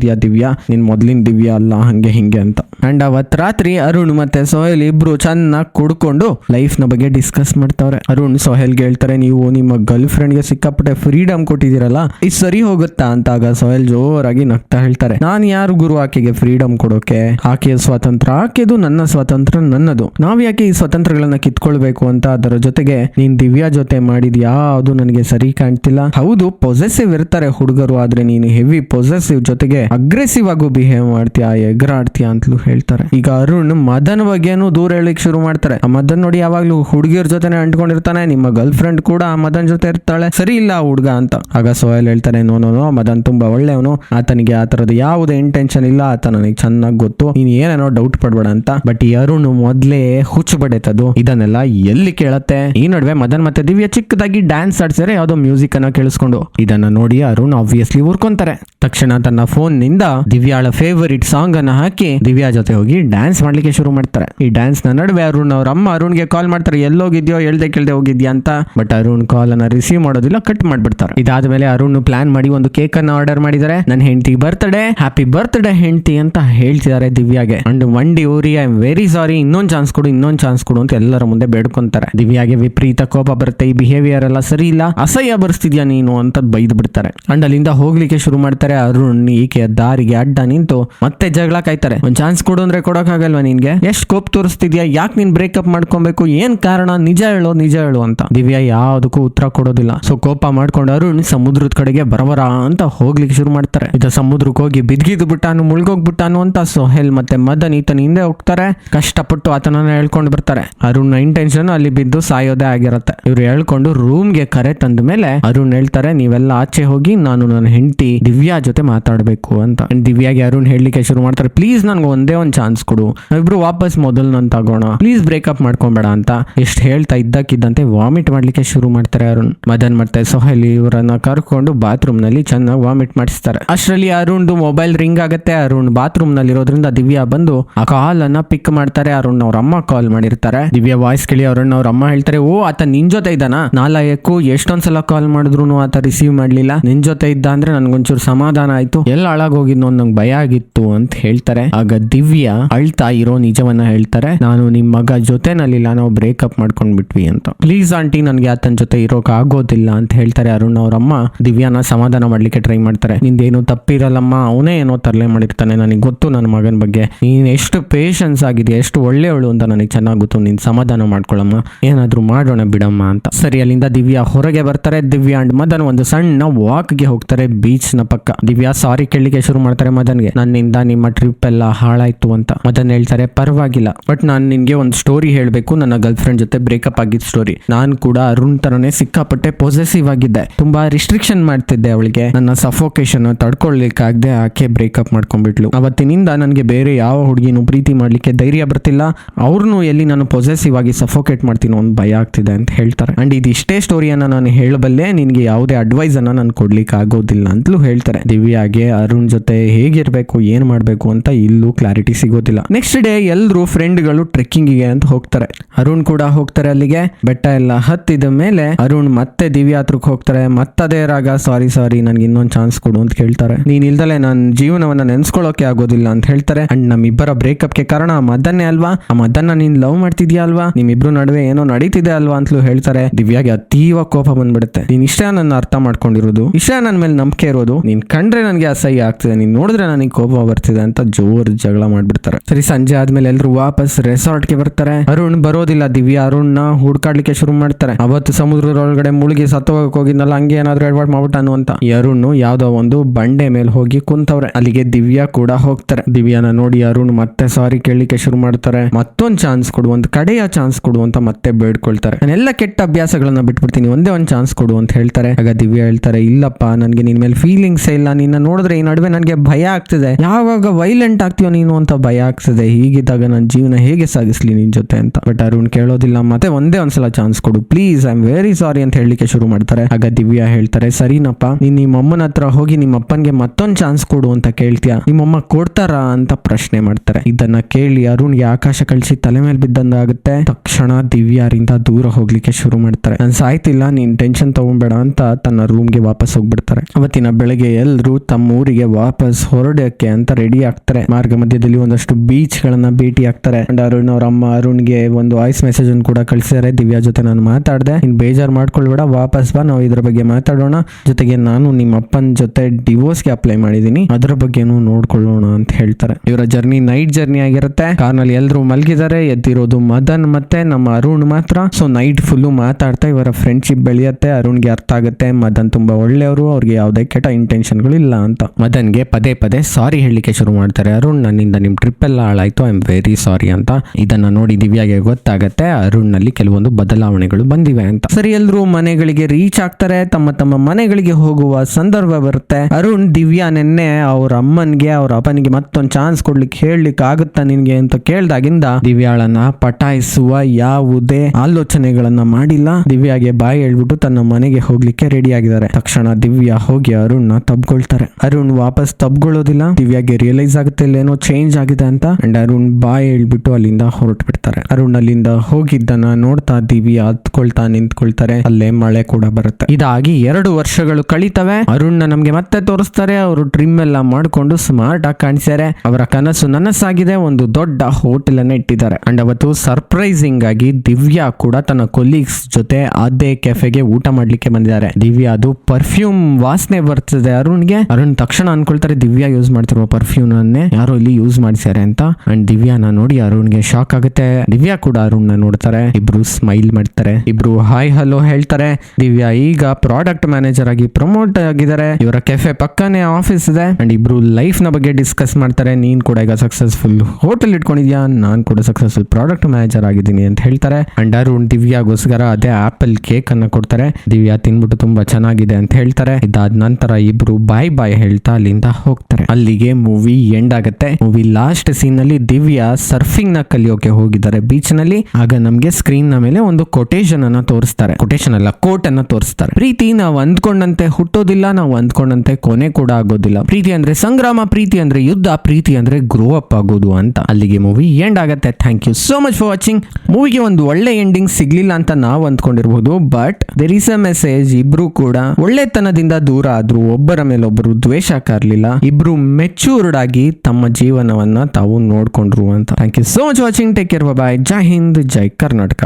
ಬದಲಾಗ್ಬಿಟ್ಟಿದ್ಯಾ ದಿವ್ಯಾ, ನೀನ್ ಮೊದ್ಲಿನ ದಿವ್ಯಾ ಅಲ್ಲ, ಹಂಗೆ ಹಿಂಗೆ ಅಂತ. ಅಂಡ್ ಅವತ್ ರಾತ್ರಿ ಅರುಣ್ ಮತ್ತೆ ಸೊಹೇಲ್ ಇಬ್ರು ಚೆನ್ನಾಗಿ ಕುಡ್ಕೊಂಡು ಲೈಫ್ನ ಬಗ್ಗೆ ಡಿಸ್ಕಸ್ ಮಾಡ್ತಾವ್ರೆ. ಅರುಣ್, ಸೋಹೆಲ್ಗೆ ಹೇಳ್ತಾರೆ, ನೀವು ನಿಮ್ಮ ಗರ್ಲ್ ಫ್ರೆಂಡ್ಗೆ ಸಿಕ್ಕಾಪಟ್ಟೆ ಫ್ರೀಡಮ್ ಕೊಟ್ಟಿದ್ದೀರಲ್ಲ, ಇದು ಸರಿ ಹೋಗುತ್ತಾ ಅಂತಾಗ ಸೋಹೆಲ್ ಜೋರಾಗಿ ನಗ್ತಾ ಹೇಳ್ತಾರೆ. ನಾನು ಯಾರು ಗುರು ಆಕೆಗೆ ಫ್ರೀಡಮ್ ಕೊಡೋಕೆ? ಆಕೆಯ ಸ್ವಾತಂತ್ರ್ಯ, ಆಕೆದು ನನ್ನ ಸ್ವಾತಂತ್ರ್ಯ, ನನ್ನದು. ನಾವ್ ಯಾಕೆ ಈ ಸ್ವಾತಂತ್ರ್ಯಗಳನ್ನ ಕಿತ್ಕೊಳ್ಬೇಕು ಅಂತ ಅದರ ಜೊತೆಗೆ ನೀನ್ ದಿವ್ಯಾ ಜೊತೆ ಮಾಡಿದ್ಯಾ? ಅದು ನನಗೆ ಸರಿ ಕಾಣ್ತಿಲ್ಲ. ಹೌದು ಪೊಸೆಸಿವ್ ಇರ್ತಾರೆ ಹುಡುಗರು, ಆದ್ರೆ ನೀನು ಹೆವಿ ಪೊಸೆಸಿವ್ ಜೊತೆಗೆ ಅಗ್ರೆಸಿವ್ ಆಗು ಬಿಹೇವ್ ಮಾಡ್ತೀಯಾ ಎಗರಾಡ್ತೀಯಾ ಅಂತಲೂ ಹೇಳ್ತಾರೆ. ಈಗ ಅರುಣ್ ಮದನ್ ಬಗ್ಗೆನೂ ದೂರ ಹೇಳಿಕ್ ಶುರು ಮಾಡ್ತಾರೆ. ಆ ಮದನ್ ನೋಡಿ ಯಾವಾಗ್ಲೂ ಹುಡುಗಿಯರ ಜೊತೆನೆ ಅಂಟ್ಕೊಂಡಿರ್ತಾನೆ, ನಿಮ್ಮ ಗರ್ಲ್ ಫ್ರೆಂಡ್ ಕೂಡ ಮದನ್ ಜೊತೆ ಇರ್ತಾಳೆ. ಸರಿ ಇಲ್ಲ ಹುಡುಗ ಅಂತ. ಆಗ ಸೋಯಲ್ ಹೇಳ್ತಾನೆ, ನೋ ನೋ ಮದನ್ ತುಂಬಾ ಒಳ್ಳೆಯವನು. ಆತನಿಗೆ ಆ ತರದ ಯಾವುದೇ ಇಂಟೆನ್ಷನ್ ಇಲ್ಲ. ಆತ ನನಗೆ ಚೆನ್ನಾಗಿ ಗೊತ್ತು. ನೀನ್ ಏನೇನೋ ಡೌಟ್ ಪಡ್ಬೇಡ ಅಂತ. ಬಟ್ ಈ ಅರುಣ್ ಮೊದ್ಲೇ ಹುಚ್ಚು ಬಡೆತದು ಇದನ್ನೆಲ್ಲ ಎಲ್ಲಿ ಕೇಳತ್ತೆ? ಈ ನಡುವೆ ಮದನ್ ಮತ್ತೆ ದಿವ್ಯ ಚಿಕ್ಕದಾಗಿ ಡ್ಯಾನ್ಸ್ ಆಡ್ಸಿದ್ರೆ ಯಾವ್ದೋ ಮ್ಯೂಸಿಕ್ ಅನ್ನ ಕೇಳಿಸ್ಕೊಂಡು. ಇದನ್ನ ನೋಡಿ ಅರುಣ್ ಆಬ್ವಿಯಸ್ಲಿ ಊರ್ಕೊಂತಾರೆ. ತಕ್ಷಣ ತನ್ನ ಫೋನ್ನಿಂದ ದಿವ್ಯಾಳ ಫೇವರಿಟ್ ಸಾಂಗ್ ಅನ್ನ ಹಾಕಿ ದಿವ್ಯಾ ಜೊತೆ ಹೋಗಿ ಡ್ಯಾನ್ಸ್ ಮಾಡ್ಲಿಕ್ಕೆ ಶುರು ಮಾಡ್ತಾರೆ. ಈ ಡ್ಯಾನ್ಸ್ನ ನಡುವೆ ಅರುಣ್ ಅವ್ರ ಅಮ್ಮ ಅರುಣ್ಗೆ ಕಾಲ್ ಮಾಡ್ತಾರೆ, ಎಲ್ಲೋಗಿದ್ಯೋ, ಹೇಳ್ದೆ ಕೇಳ್ದೆ ಹೋಗಿದ್ಯಾ ಅಂತ. ಬಟ್ ಅರುಣ್ ಕಾಲ್ ಅನ್ನ ರಿಸೀವ್ ಮಾಡೋದಿಲ್ಲ ಕಟ್ ಮಾಡ್ಬಿಡ್ತಾರೆ. ಇದಾದ್ಮೇಲೆ ಅರುಣ್ ಪ್ಲಾನ್ ಮಾಡಿ ಒಂದು ಕೇಕ್ ಅನ್ನ ಆರ್ಡರ್ ಮಾಡಿದ್ದಾರೆ ನನ್ನ ಹೆಂಡತಿ ಬರ್ತ್ಡೇ ಹ್ಯಾಪಿ ಬರ್ತ್ಡೇ ಹೆಂಡತಿ ಅಂತ ಹೇಳ್ತಿದ್ದಾರೆ ದಿವ್ಯಾಗೆ. ಅಂಡ್ ಮಂಡಿ ಊರಿ ಐ ಆಮ್ ವೆರಿ ಸಾರಿ ಇನ್ನೊಂದ್ ಚಾನ್ಸ್ ಕೊಡು, ಇನ್ನೊಂದ್ ಚಾನ್ಸ್ ಕೊಡು ಅಂತ ಎಲ್ಲರ ಮುಂದೆ ಬೇಡ್ಕೊಂತಾರೆ. ದಿವ್ಯಾಗೆ ವಿಪರೀತ ಕೋಪ ಬರುತ್ತೆ, ಈ ಬಿಹೇವಿಯರ್ ಎಲ್ಲ ಸರಿ ಇಲ್ಲ. ಅಸಹ್ಯ ಬರ್ಸ್ತಿದ್ಯಾ ನೀನು ಅಂತ ಬೈದ್ ಬಿಡ್ತಾರೆ ಅಂಡ್ ಅಲ್ಲಿಂದ ಹೋಗ್ಲಿಕ್ಕೆ ಶುರು ಮಾಡ್ತಾರೆ. ಅರುಣ್ ಈಕೆ ದಾರಿಗೆ ಅಡ್ಡ ನಿಂತು ಮತ್ತೆ ಜಗಳ ಕಾಯ್ತಾರೆ. ಒಂದ್ ಚಾನ್ಸ್ ಕೊಡು ಅಂದ್ರೆ ಕೊಡೋಕಾಗಲ್ವಾ ನಿನ್ಗೆ? ಎಷ್ಟ್ ಕೋಪ್ ತೋರಿಸ್ತಿದ್ಯಾ? ಯಾಕೆ ನೀನ್ ಬ್ರೇಕಪ್ ಮಾಡ್ಕೊಬೇಕು? ಏನ್ ಕಾರಣ? ನಿಜ ಹೇಳು ನಿಜ ಹೇಳು ಅಂತ. ದಿವ್ಯಾ ಯಾವ್ದಕ್ಕೂ ಉತ್ತರ ಕೊಡೋದಿಲ್ಲ. ಸೊ ಕೋಪ ಮಾಡ್ಕೊಂಡು ಅರುಣ್ ಸಮುದ್ರದ ಕಡೆಗೆ ಬರವರ ಅಂತ ಹೋಗ್ಲಿಕ್ಕೆ ಶುರು ಮಾಡ್ತಾರೆ. ಇದು ಸಮುದ್ರಕ್ಕೆ ಹೋಗಿ ಬಿದ್ಗಿದ್ ಬಿಟ್ಟಾನು, ಮುಳ್ಗೋಗ್ಬಿಟ್ಟಾನು ಅಂತ ಸೊಹೆಲ್ ಮತ್ತೆ ಮದನ್ ಈತನ ಹಿಂದೆ ಹೋಗ್ತಾರೆ. ಕಷ್ಟಪಟ್ಟು ಆತನನ್ನ ಹೇಳ್ಕೊಂಡು ಬರ್ತಾರೆ. ಅರುಣ್ ಇಂಟೆನ್ಷನ್ ಅಲ್ಲಿ ಬಿದ್ದು ಸಾಯೋದೇ ಆಗಿರತ್ತೆ. ಇವ್ರು ಹೇಳ್ಕೊಂಡು ರೂಮ್ಗೆ ಕರೆ ತಂದ ಮೇಲೆ ಅರುಣ್ ಹೇಳ್ತಾರೆ, ನೀವೆಲ್ಲ ಆಚೆ ಹೋಗಿ, ನಾನು ನನ್ನ ಹೆಂಡತಿ ದಿವ್ಯಾ ಜೊತೆ ಮಾತಾಡಬೇಕು ಅಂತ. ದಿವ್ಯಾಗಿ ಅರುಣ್ ಹೇಳಲಿಕ್ಕೆ ಶುರು ಮಾಡ್ತಾರೆ ಪ್ಲೀಸ್ ನನ್ಗೆ ಒಂದೇ ಒಂದು ಚಾನ್ಸ್ ಕೊಡು. ನಾವಿಬ್ರು ವಾಪಸ್ ಮೊದಲು ತಗೋಣ. ಪ್ಲೀಸ್ ಬ್ರೇಕಪ್ ಮಾಡ್ಕೊಬೇಡ ಅಂತ ಎಷ್ಟು ಹೇಳ್ತಾ ಇದ್ದಕ್ಕಿದ್ದಂತೆ ವಾಮಿಟ್ ಮಾಡ್ಲಿಕ್ಕೆ ಶುರು ಮಾಡ್ತಾರೆ ಅರುಣ್. ಮದನ್ ಮತ್ತೆ ಸೊಹೇಲಿ ಇವರನ್ನ ಕರ್ಕೊಂಡು ಬಾತ್ರೂಮ್ನಲ್ಲಿ ಚೆನ್ನಾಗಿ ವಾಮಿಟ್ ಮಾಡಿಸ್ತಾರೆ. ಅಷ್ಟರಲ್ಲಿ ಅರುಣ್ದು ಮೊಬೈಲ್ ರಿಂಗ್ ಆಗುತ್ತೆ. ಅರುಣ್ ಬಾತ್ರೂಮ್ನಲ್ಲಿ ಇರೋದ್ರಿಂದ ದಿವ್ಯಾ ಬಂದು ಆ ಕಾಲ್ ಅನ್ನ ಪಿಕ್ ಮಾಡ್ತಾರೆ. ಅರುಣ್ ಅವ್ರ ಅಮ್ಮ ಕಾಲ್ ಮಾಡಿರ್ತಾರೆ. ದಿವ್ಯಾ ವಾಯ್ಸ್ ಕೇಳಿ ಅರುಣ್ ಅವ್ರ ಅಮ್ಮ ಹೇಳ್ತಾರೆ, ಓ, ಆತ ನಿನ್ ಜೊತೆ ಇದ್ದಾನ? ನಾಲ್ಕು, ಎಷ್ಟೊಂದ್ಸಲ ಕಾಲ್ ಮಾಡಿದ್ರು ಆತ ರಿಸೀವ್ ಮಾಡ್ಲಿಲ್ಲ. ನಿನ್ ಜೊತೆ ಇದ್ದ ಅಂದ್ರೆ ನನ್ಗೊಂಚೂರು ಸಮಾಧಾನ ಆಯ್ತು? ಎಲ್ಲ ಹಾಳಾಗೋಗಿದ್ನೋ ನಂಗೆ ಭಯ ಆಗಿತ್ತು ಅಂತ ಹೇಳ್ತಾರೆ. ಆಗ ದಿವ್ಯ ಅಳ್ತಾ ಇರೋ ನಿಜವನ್ನ ಹೇಳ್ತಾರೆ. ನಾನು ನಿಮ್ ಮಗ ಜೊತೆನಲ್ಲಿಲ್ಲ, ನಾವು ಬ್ರೇಕಪ್ ಮಾಡ್ಕೊಂಡ್ ಬಿಟ್ವಿ ಅಂತ. ಪ್ಲೀಸ್ ಆಂಟಿ ನನ್ಗೆ ಆತನ ಜೊತೆ ಇರೋಕ್ ಆಗೋದಿಲ್ಲ ಅಂತ ಹೇಳ್ತಾರೆ ಅರುಣ್ ಅವ್ರಮ್ಮ. ದಿವ್ಯಾನ ಸಮಾಧಾನ ಮಾಡ್ಲಿಕ್ಕೆ ಟ್ರೈ ಮಾಡ್ತಾರೆ. ನಿಂದೇನು ತಪ್ಪಿರಲ್ಲಮ್ಮ, ಅವನೇ ಏನೋ ತರಲೆ ಮಾಡಿರ್ತಾನೆ, ನನಗೆ ಗೊತ್ತು ನನ್ನ ಮಗನ ಬಗ್ಗೆ. ನೀನ್ ಎಷ್ಟು ಪೇಷನ್ಸ್ ಆಗಿದೆ ಎಷ್ಟು ಒಳ್ಳೆಯವಳು ಅಂತ ನನಗೆ ಚೆನ್ನಾಗಿ ಗೊತ್ತು. ನೀನ್ ಸಮಾಧಾನ ಮಾಡ್ಕೊಳಮ್ಮ, ಏನಾದ್ರೂ ಮಾಡೋಣ ಬಿಡಮ್ಮ ಅಂತ. ಸರಿ, ಅಲ್ಲಿಂದ ದಿವ್ಯಾ ಹೊರಗೆ ಬರ್ತಾರೆ. ದಿವ್ಯಾ ಅಂಡ್ ಮದನ್ ಒಂದು ಸಣ್ಣ ವಾಕ್ಗೆ ಹೋಗ್ತಾರೆ ಬೀಚ್ನ ಪಕ್ಕ. ದಿವ್ಯಾ, ಸಾರಿ ಕೇಳಲಿಕ್ಕೆ ಶುರು ಮಾಡ್ತಾರೆ ಮದನ್ಗೆ. ನನ್ನಿಂದ ನಿಮ್ಮ ಟ್ರಿಪ್ ಎಲ್ಲ ಹಾಳಾಯ್ತು ಅಂತ. ಮದನ್ ಹೇಳ್ತಾರೆ, ಪರವಾಗಿಲ್ಲ. ಬಟ್ ನಾನು ನಿನ್ಗೆ ಒಂದು ಸ್ಟೋರಿ ಹೇಳಬೇಕು. ನನ್ನ ಗರ್ಲ್ ಫ್ರೆಂಡ್ ಜೊತೆ ಬ್ರೇಕಪ್ ಆಗಿದ್ದ ಸ್ಟೋರಿ ನಾನು ಕೂಡ ಅರುಣ್ ತರನೇ ಸಿಕ್ಕಾಪಟ್ಟೆ ಪೊಸೆಸಿವ್ ಆಗಿದ್ದೆ. ತುಂಬಾ ರಿಸ್ಟ್ರಿಕ್ಷನ್ ಮಾಡ್ತಿದ್ದೆ ಅವಳಿಗೆ. ನನ್ನ ಸಫೋಕೇಶನ್ ತಡ್ಕೊಳ್ಲಿಕ್ಕಾಗದೆ ಆಕೆ ಬ್ರೇಕಪ್ ಮಾಡ್ಕೊಂಡ್ಬಿಟ್ಲು. ಅವತ್ತಿನಿಂದ ನನಗೆ ಬೇರೆ ಯಾವ ಹುಡುಗಿನೂ ಪ್ರೀತಿ ಮಾಡ್ಲಿಕ್ಕೆ ಧೈರ್ಯ ಬರ್ತಿಲ್ಲ. ಅವ್ರನ್ನು ಎಲ್ಲಿ ನಾನು ಪೊಸೆಸಿವ್ ಆಗಿ ಸಫೋಕೇಟ್ ಮಾಡ್ತೀನೋ ಒಂದು ಭಯ ಆಗ್ತಿದೆ ಅಂತ ಹೇಳ್ತಾರೆ. ಅಂಡ್ ಇದು ಇಷ್ಟೇ ಸ್ಟೋರಿಯನ್ನ ನಾನು ಹೇಳಬಲ್ಲೆ, ನಿನ್ಗೆ ಯಾವುದೇ ಅಡ್ವೈಸ್ ಅನ್ನ ನಾನು ಕೊಡ್ಲಿಕ್ಕೆ ಆಗೋದಿಲ್ಲ ಅಂತಲೂ ಹೇಳ್ತಾರೆ. ದಿವ್ಯಾಗೆ ಅರುಣ್ ಜೊತೆ ಹೇಗಿರ್ಬೇಕು, ಏನ್ ಮಾಡ್ಬೇಕು ಅಂತ ಇಲ್ಲೂ ಕ್ಲಾರಿಟಿ ಸಿಗೋದಿಲ್ಲ. ನೆಕ್ಸ್ಟ್ ಡೇ ಎಲ್ಲರೂ ಫ್ರೆಂಡ್ಗಳು ಟ್ರೆಕ್ಕಿಂಗಿಗೆ ಅಂತ ಹೋಗ್ತಾರೆ. ಅರುಣ್ ಕೂಡ ಹೋಗ್ತಾರೆ ಅಲ್ಲಿಗೆ. ಬೆಟ್ಟ ಎಲ್ಲ ಹತ್ತಿದ ಮೇಲೆ ಅರುಣ್ ಮತ್ತೆ ದಿವ್ಯಾ ಹೋಗ್ತಾರೆ. ಮತ್ತದೇ ರಾಗ ಸಾರಿ ಸಾರಿ ನನ್ಗೆ ಇನ್ನೊಂದು ಚಾನ್ಸ್ ಕೊಡು ಅಂತ ಕೇಳ್ತಾರೆ. ನೀನ್ ಇಲ್ದಲೆ ನನ್ನ ಜೀವನವನ್ನ ನೆನ್ಸ್ಕೊಳ್ಳೋಕೆ ಆಗೋದಿಲ್ಲ ಅಂತ ಹೇಳ್ತಾರೆ. ಅಂಡ್ ನಮ್ಮಿಬ್ಬರ ಬ್ರೇಕಪ್ಗೆ ಕಾರಣ ಆ ಮದನ್ನೇ ಅಲ್ವಾ? ಆ ಮದನ್ನ ನೀನ್ ಲವ್ ಮಾಡ್ತಿದ್ಯಾ ಅಲ್ವಾ? ನಿಮ್ಮಿಬ್ರು ನಡುವೆ ಏನೋ ನಡೀತಿದೆ ಅಲ್ವಾ ಅಂತಲೂ ಹೇಳ್ತಾರೆ. ದಿವ್ಯಾಗೆ ಅತೀವ ಕೋಪ ಬಂದ್ಬಿಡುತ್ತೆ. ನೀನ್ ಇಷ್ಟ ನನ್ನ ಅರ್ಥ ಮಾಡ್ಕೊಂಡಿರೋದು. ಇಷ್ಟ ನನ್ನ ಮೇಲೆ ನಂಬಿಕೆ ಇರೋದು. ನೀನ್ ಕಂಡ್ರೆ ನನಗೆ ಅಸಹ್ಯ ಆಗ್ತಿದೆ. ನೀನು ನೋಡಿದ್ರೆ ನನಗೆ ಕೋಪ ಬರ್ತಿದೆ ಅಂತ ಜೋರ್ ಜಗಳ ಮಾಡ್ಬಿಡ್ತಾರೆ. ಸರಿ, ಸಂಜೆ ಆದ್ಮೇಲೆ ಎಲ್ಲರೂ ವಾಪಸ್ ರೆಸಾರ್ಟ್ಗೆ ಬರ್ತಾರೆ. ಅರುಣ್ ಬರೋದಿಲ್ಲ, ದಿವ್ಯಾ ಅರುಣ್ನ ಹುಡ್ಕಾಡ್ಲಿಕ್ಕೆ ಶುರು ಮಾಡ್ತಾರೆ. ಅವತ್ತು ಸಮುದ್ರದೊಳಗಡೆ ಮುಳುಗಿ ಸತ್ತೋಗಕ್ಕೆ ಹೋಗಿದ್ನಲ್ಲ, ಹಂಗೆ ಏನಾದ್ರೂ ಎಡ್ವಾಡ್ ಮಾಡ್ಬಿಟ್ಟಾನು ಅಂತ. ಅರುಣ್ ಯಾವ್ದೋ ಒಂದು ಬಂಡೆ ಮೇಲೆ ಹೋಗಿ ಕುಂತವ್ರೆ. ಅಲ್ಲಿಗೆ ದಿವ್ಯಾ ಕೂಡ ಹೋಗ್ತಾರೆ. ದಿವ್ಯಾನ ನೋಡಿ ಅರುಣ್ ಮತ್ತೆ ಸಾರಿ ಕೇಳಲಿಕ್ಕೆ ಶುರು ಮಾಡ್ತಾರೆ. ಮತ್ತೊಂದ್ ಚಾನ್ಸ್ ಕೊಡು, ಒಂದು ಕಡೆಯ ಚಾನ್ಸ್ ಕೊಡು ಅಂತ ಮತ್ತೆ ಬೇಡ್ಕೊಳ್ತಾರೆ. ನಾನೆಲ್ಲ ಕೆಟ್ಟ ಅಭ್ಯಾಸಗಳನ್ನ ಬಿಟ್ಬಿಡ್ತೀನಿ, ಒಂದೇ ಒಂದು ಚಾನ್ಸ್ ಕೊಡು ಅಂತ ಹೇಳ್ತಾರೆ. ಆಗ ದಿವ್ಯಾ ಹೇಳ್ತಾರೆ, ಇಲ್ಲಪ್ಪ, ನನಗೆ ನಿನ್ ಮೇಲೆ ಫೀಲಿಂಗ್ಸ್ ಇಲ್ಲ, ನಿನ್ನ ನೋಡಿದ್ರೆ ಈ ನಡುವೆ ನನಗೆ ಭಯ ಆಗ್ತಿದೆ. ಯಾವಾಗ ವೈಲೆಂಟ್ ಆಗ್ತೀಯೋ ನೀನು ಅಂತ ಭಯ ಆಗ್ತಿದೆ. ಹೀಗಿದ್ದಾಗ ನನ್ನ ಜೀವನ ಹೇಗೆ ಸಾಗಿಸ್ಲಿ ನಿನ್ ಜೊತೆ ಅಂತ. ಬಟ್ ಅರುಣ್ ಕೇಳೋದಿಲ್ಲ, ಮತ್ತೆ ಒಂದೇ ಒಂದ್ಸಲ ಚಾನ್ಸ್ ಕೊಡು. Please I am very sorry ಅಂತ ಹೇಳಲಿಕ್ಕೆ ಶುರು ಮಾಡ್ತಾರೆ. ಆಗ ದಿವ್ಯಾ ಹೇಳ್ತಾರೆ, ಸರಿನಪ್ಪ, ನೀನ್ ನಿಮ್ಮ ಅಮ್ಮನ ಹತ್ರ ಹೋಗಿ ನಿಮ್ಮ ಅಪ್ಪನ್ಗೆ ಮತ್ತೊಂದ್ ಚಾನ್ಸ್ ಕೊಡು ಅಂತ ಕೇಳ್ತೀಯ? ನಿಮ್ಮಮ್ಮ ಕೊಡ್ತಾರಾ? ಅಂತ ಪ್ರಶ್ನೆ ಮಾಡ್ತಾರೆ. ಇದನ್ನ ಕೇಳಿ ಅರುಣ್ಗೆ ಆಕಾಶ ಕಳಿಸಿ ತಲೆ ಮೇಲೆ ಬಿದ್ದಂಗಾಗುತ್ತೆ. ತಕ್ಷಣ ದಿವ್ಯಾರಿಂದ ದೂರ ಹೋಗ್ಲಿಕ್ಕೆ ಶುರು ಮಾಡ್ತಾರೆ. ನಾನು ಸಾಯ್ತಿಲ್ಲ, ನೀನ್ ಟೆನ್ಷನ್ ತಗೊಂಬೇಡ ಅಂತ ತನ್ನ ರೂಮ್ಗೆ ವಾಪಸ್ ಹೋಗ್ಬಿಡ್ತಾರೆ. ಅವತ್ತಿನ ಬೆಳಗ್ಗೆ ಎಲ್ರು ತಮ್ಮ ಊರಿಗೆ ವಾಪಸ್ ಹೊರಡಕ್ಕೆ ಅಂತ ರೆಡಿ ಆಗ್ತಾರೆ. ಮಾರ್ಗ ಮಧ್ಯದಲ್ಲಿ ಒಂದಷ್ಟು ಬೀಚ್ ಗಳನ್ನ ಭೇಟಿ ಆಗ್ತಾರೆ. ಅಂಡ್ ಅರುಣ್ ಅವ್ರ ಅಮ್ಮ ಅರುಣ್ಗೆ ಒಂದು ವಾಯ್ಸ್ ಮೆಸೇಜ್ ಅನ್ನು ಕೂಡ ಕಳಿಸಿದ್ದಾರೆ. ದಿವ್ಯಾ ಜೊತೆ ನಾನು ಮಾತಾಡ್ದೆ. ಇನ್ ಬೇಜಾರ್ ಮಾಡ್ಕೊಳ್ಬೇಡ, ವಾಪಸ್ ಬಾ, ನಾವು ಇದ್ರ ಬಗ್ಗೆ ಮಾತಾಡೋಣ. ಜೊತೆಗೆ ನಾನು ನಿಮ್ಮ ಅಪ್ಪನ ಜೊತೆ ಡಿವೋರ್ಸ್ಗೆ ಅಪ್ಲೈ ಮಾಡಿದೀನಿ. ಅದ್ರ ಬಗ್ಗೆನೂ ನೋಡ್ಕೊಳ್ಳೋಣ ಅಂತ ಹೇಳ್ತಾರೆ. ಇವರ ಜರ್ನಿ ನೈಟ್ ಜರ್ನಿ ಆಗಿರುತ್ತೆ. ಕಾರ್ನಲ್ಲಿ ಎಲ್ಲರೂ ಮಲಗಿದ್ದಾರೆ. ಎದ್ದಿರೋದು ಮದನ್ ಮತ್ತೆ ನಮ್ಮ ಅರುಣ್ ಮಾತ್ರ. ಸೊ ನೈಟ್ ಫುಲ್ಲು ಮಾತಾಡ್ತಾ ಇವರ ಫ್ರೆಂಡ್ಶಿಪ್ ಬೆಳೆಯುತ್ತೆ. ಅರುಣ್ಗೆ ಅರ್ಥ ಆಗುತ್ತೆ. ಮದನ್ ತುಂಬಾ ಒಳ್ಳೆಯವರು. ಅವ್ರಿಗೆ ಯಾವುದೇ ಕೆಟ್ಟ ಇಂಟೆನ್ಷನ್ ಇಲ್ಲ ಅಂತ. ಮದನ್ಗೆ ಪದೇ ಪದೇ ಸಾರಿ ಹೇಳಲಿಕ್ಕೆ ಶುರು ಮಾಡ್ತಾರೆ. ಅರುಣ್ ನನ್ನಿಂದ ನಿಮ್ಮ ಟ್ರಿಪ್ ಎಲ್ಲ ಹಾಳಾಯ್ತು. ಐ ಆಮ್ ವೆರಿ ಸಾರಿ ಅಂತ. ಇದನ್ನ ನೋಡಿ ದಿವ್ಯಾಗೆ ಗೊತ್ತಾಗತ್ತೆ. ಅರುಣ್ನಲ್ಲಿ ಕೆಲವೊಂದು ಬದಲಾವಣೆಗಳು ಬಂದಿವೆ ಅಂತ. ಸರಿ ಎಲ್ರು ಮನೆಗಳಿಗೆ ರೀಚ್ ಆಗ್ತಾರೆ. ತಮ್ಮ ತಮ್ಮ ಮನೆಗಳಿಗೆ ಹೋಗುವ ಸಂದರ್ಭ ಬರುತ್ತೆ. ಅರುಣ್, ದಿವ್ಯಾ, ನಿನ್ನೆ ಅವ್ರ ಅಮ್ಮನ್ಗೆ, ಅವ್ರ ಅಪ್ಪನಿಗೆ ಮತ್ತೊಂದು ಚಾನ್ಸ್ ಕೊಡ್ಲಿಕ್ಕೆ ಹೇಳಲಿಕ್ಕೆ ಆಗುತ್ತಾ ನಿನ್ಗೆ ಅಂತ ಕೇಳ್ದಾಗಿಂದ ದಿವ್ಯಾಳನ್ನ ಪಟಾಯಿಸುವ ಯಾವುದೇ ಆಲೋಚನೆಗಳನ್ನ ಮಾಡಿಲ್ಲ. ದಿವ್ಯಾಗೆ ಬಾಯಿ ಹೇಳ್ಬಿಟ್ಟು ತನ್ನ ಮನೆಗೆ ಹೋಗ್ಲಿಕ್ಕೆ ರೆಡಿ ಆಗಿದ್ದಾರೆ. ತಕ್ಷಣ ದಿವ್ಯಾ ಹೋಗಿ ಅರುಣ್ನ ತಬ್ಕೊಳ್ತಾರೆ ಅರುಣ್ ವಾಪಸ್ ತಬ್ಕೊಳ್ಳೋದಿಲ್ಲ. ದಿವ್ಯಾಗೆ ರಿಯಲೈಸ್ ಆಗುತ್ತೆ ಇಲ್ಲೇನೋ ಚೇಂಜ್ ಆಗಿದೆ ಅಂತ. ಅಂಡ್ ಅರುಣ್ ಬಾಯ್ ಹೇಳ್ಬಿಟ್ಟು ಅಲ್ಲಿಂದ ಹೊರಟು ಬಿಡ್ತಾರೆ ಅರುಣ್ ಅಲ್ಲಿಂದ ಹೋಗಿದ್ದನ್ನ ನೋಡ್ತಾ ದಿವ್ಯಾ ಹತ್ಕೊಳ್ತಾ ನಿಂತ್ಕೊಳ್ತಾರೆ. ಅಲ್ಲೇ ಮಳೆ ಕೂಡ ಬರುತ್ತೆ. ಇದಾಗಿ ಎರಡು ವರ್ಷಗಳು ಕಳೀತವೆ. ಅರುಣ್ನ ನಮ್ಗೆ ಮತ್ತೆ ತೋರಿಸ್ತಾರೆ. ಅವರು ಟ್ರಿಮ್ ಎಲ್ಲ ಮಾಡ್ಕೊಂಡು ಸ್ಮಾರ್ಟ್ ಆಗಿ ಕಾಣಿಸ್ತಾರೆ ಅವರ ಕನಸು ನನಸಾಗಿದೆ. ಒಂದು ದೊಡ್ಡ ಹೋಟೆಲ್ ಅನ್ನ ಇಟ್ಟಿದ್ದಾರೆ. ಅಂಡ್ ಅವತ್ತು ಸರ್ಪ್ರೈಸಿಂಗ್ ಆಗಿ ದಿವ್ಯಾ ಕೂಡ ತನ್ನ ಕೊಲೀಗ್ಸ್ ಜೊತೆ ಅದೇ ಕೆಫೆಗೆ ಊಟ ಮಾಡ್ಲಿಕ್ಕೆ ಬಂದಿದ್ದಾರೆ. ದಿವ್ಯಾ ಅದು ಪರ್ಫ್ಯೂಮ್ ವಾಸನೆ ಬರ್ತದೆ. ಅರುಣ್ ತಕ್ಷಣ ಅನ್ಕೊಳ್ತಾರೆ ದಿವ್ಯಾ ಯೂಸ್ ಮಾಡ್ತಿರುವ ಪರ್ಫ್ಯೂಮ್ ಅನ್ನೇ. ಯಾರೋ ಇಲ್ಲಿ ಯೂಸ್ ಮಾಡಿಸ್ಯಾರೆ ಅಂತ. ಅಂಡ್ ದಿವ್ಯಾನ ನೋಡಿ ಅರುಣ್ಗೆ ಶಾಕ್ ಆಗುತ್ತೆ. ದಿವ್ಯಾ ಕೂಡ ಅರುಣ್ನ ನೋಡ್ತಾರೆ. ಇಬ್ರು ಸ್ಮೈಲ್ ಮಾಡ್ತಾರೆ. ಇಬ್ರು ಹಾಯ್ ಹಲೋ ಹೇಳ್ತಾರೆ. ದಿವ್ಯಾ ಈಗ ಪ್ರಾಡಕ್ಟ್ ಮ್ಯಾನೇಜರ್ ಆಗಿ ಪ್ರಮೋಟ್ ಆಗಿದ್ದಾರೆ. ಇವರ ಕೆಫೆ ಪಕ್ಕನೇ ಆಫೀಸ್ ಇದೆ. ಅಂಡ್ ಇಬ್ರು ಲೈಫ್ನ ಬಗ್ಗೆ ಡಿಸ್ಕಸ್ ಮಾಡ್ತಾರೆ. ನೀನ್ ಕೂಡ ಈಗ ಸಕ್ಸಸ್ಫುಲ್ ಹೋಟೆಲ್ ಇಟ್ಕೊಂಡಿದ್ಯಾ? ನಾನ್ ಕೂಡ ಸಕ್ಸಸ್ಫುಲ್ ಪ್ರಾಡಕ್ಟ್ ಮ್ಯಾನೇಜರ್ ಆಗಿದ್ದೀನಿ ಅಂತ ಹೇಳ್ತಾರೆ. ಅಂಡ್ ಅರುಣ್ ದಿವ್ಯಾಗೋಸ್ಕರ ಅದೇ ಆಪಲ್ ಕೇಕ್ ಅನ್ನ ಕೊಡ್ತಾರೆ. ದಿವ್ಯಾ ತಿನ್ಬಿಟ್ಟು ತುಂಬಾ ಚೆನ್ನಾಗಿದೆ ಅಂತ ಹೇಳ್ತಾರೆ. ಇದಾದ ನಂತರ ಇಬ್ರು ಬಾಯ್ ಬಾಯ್ ಹೇಳ್ತಾ ಅಲ್ಲಿಂದ ಹೋಗ್ತಾರೆ. ಅಲ್ಲಿಗೆ ಮೂವಿ ಎಂಡ್ ಆಗುತ್ತೆ. ಮೂವಿ ಲಾಸ್ಟ್ ಸೀನ್ ಅಲ್ಲಿ ದಿವ್ಯಾ ಸರ್ಫಿಂಗ್ನ ಕಲಿಯೋಕೆ ಹೋಗಿದ್ದಾರೆ. ಬೀಚ್ನಲ್ಲಿ ಆಗ ನಮ್ಗೆ ಸ್ಕ್ರೀನ್ನ ಮೇಲೆ ಒಂದು ಕೊಟೇಶನ್ ಅನ್ನ ತೋರಿಸ್ತಾರೆ. ಕೊಟೇಶನ್ ಅಲ್ಲ ಕೋಟ್ ಅನ್ನ ತೋರಿಸ್ತಾರೆ. ಪ್ರೀತಿ ನಾವು ಅಂದ್ಕೊಂಡಂತೆ ಹುಟ್ಟೋದಿಲ್ಲ, ನಾವು ಅಂದ್ಕೊಂಡಂತೆ ಕೊನೆ ಕೂಡ ಆಗೋದಿಲ್ಲ. ಪ್ರೀತಿ ಅಂದ್ರೆ ಸಂಗ್ರಾಮ, ಪ್ರೀತಿ ಅಂದ್ರೆ ಯುದ್ಧ, ಪ್ರೀತಿ ಅಂದ್ರೆ ಗ್ರೋ ಅಪ್ ಆಗೋದು ಅಂತ ಅಲ್ಲಿಗೆ ಮೂವಿ ಎಂಡ್ ಆಗುತ್ತೆ. Thank you so much for watching ಮೂವಿಗೆ ಒಂದು ಒಳ್ಳೆ ಎಂಡಿಂಗ್ ಸಿಗ್ಲಿಲ್ಲ ಅಂತ ನಾವು ಅಂದ್ಕೊಂಡಿರ್ಬೋದು but there is a message ಇಬ್ರು ಕೂಡ ಒಳ್ಳೆತನದಿಂದ ದೂರ ಆದ್ರು, ಒಬ್ಬರ ಮೇಲೊಬ್ಬರು ದ್ವೇಷ ಕಾರ್ಲಿಲ್ಲ, ಇಬ್ರು ಮೆಚೂರ್ಡ್ ಆಗಿ ತಮ್ಮ ಜೀವನವನ್ನ ತಾವು ನೋಡ್ಕೊಂಡ್ರು ಅಂತ. Thank you so much watching take care bye ಜೈ ಹಿಂದ್ ಜೈ ಕರ್ನಾಟಕ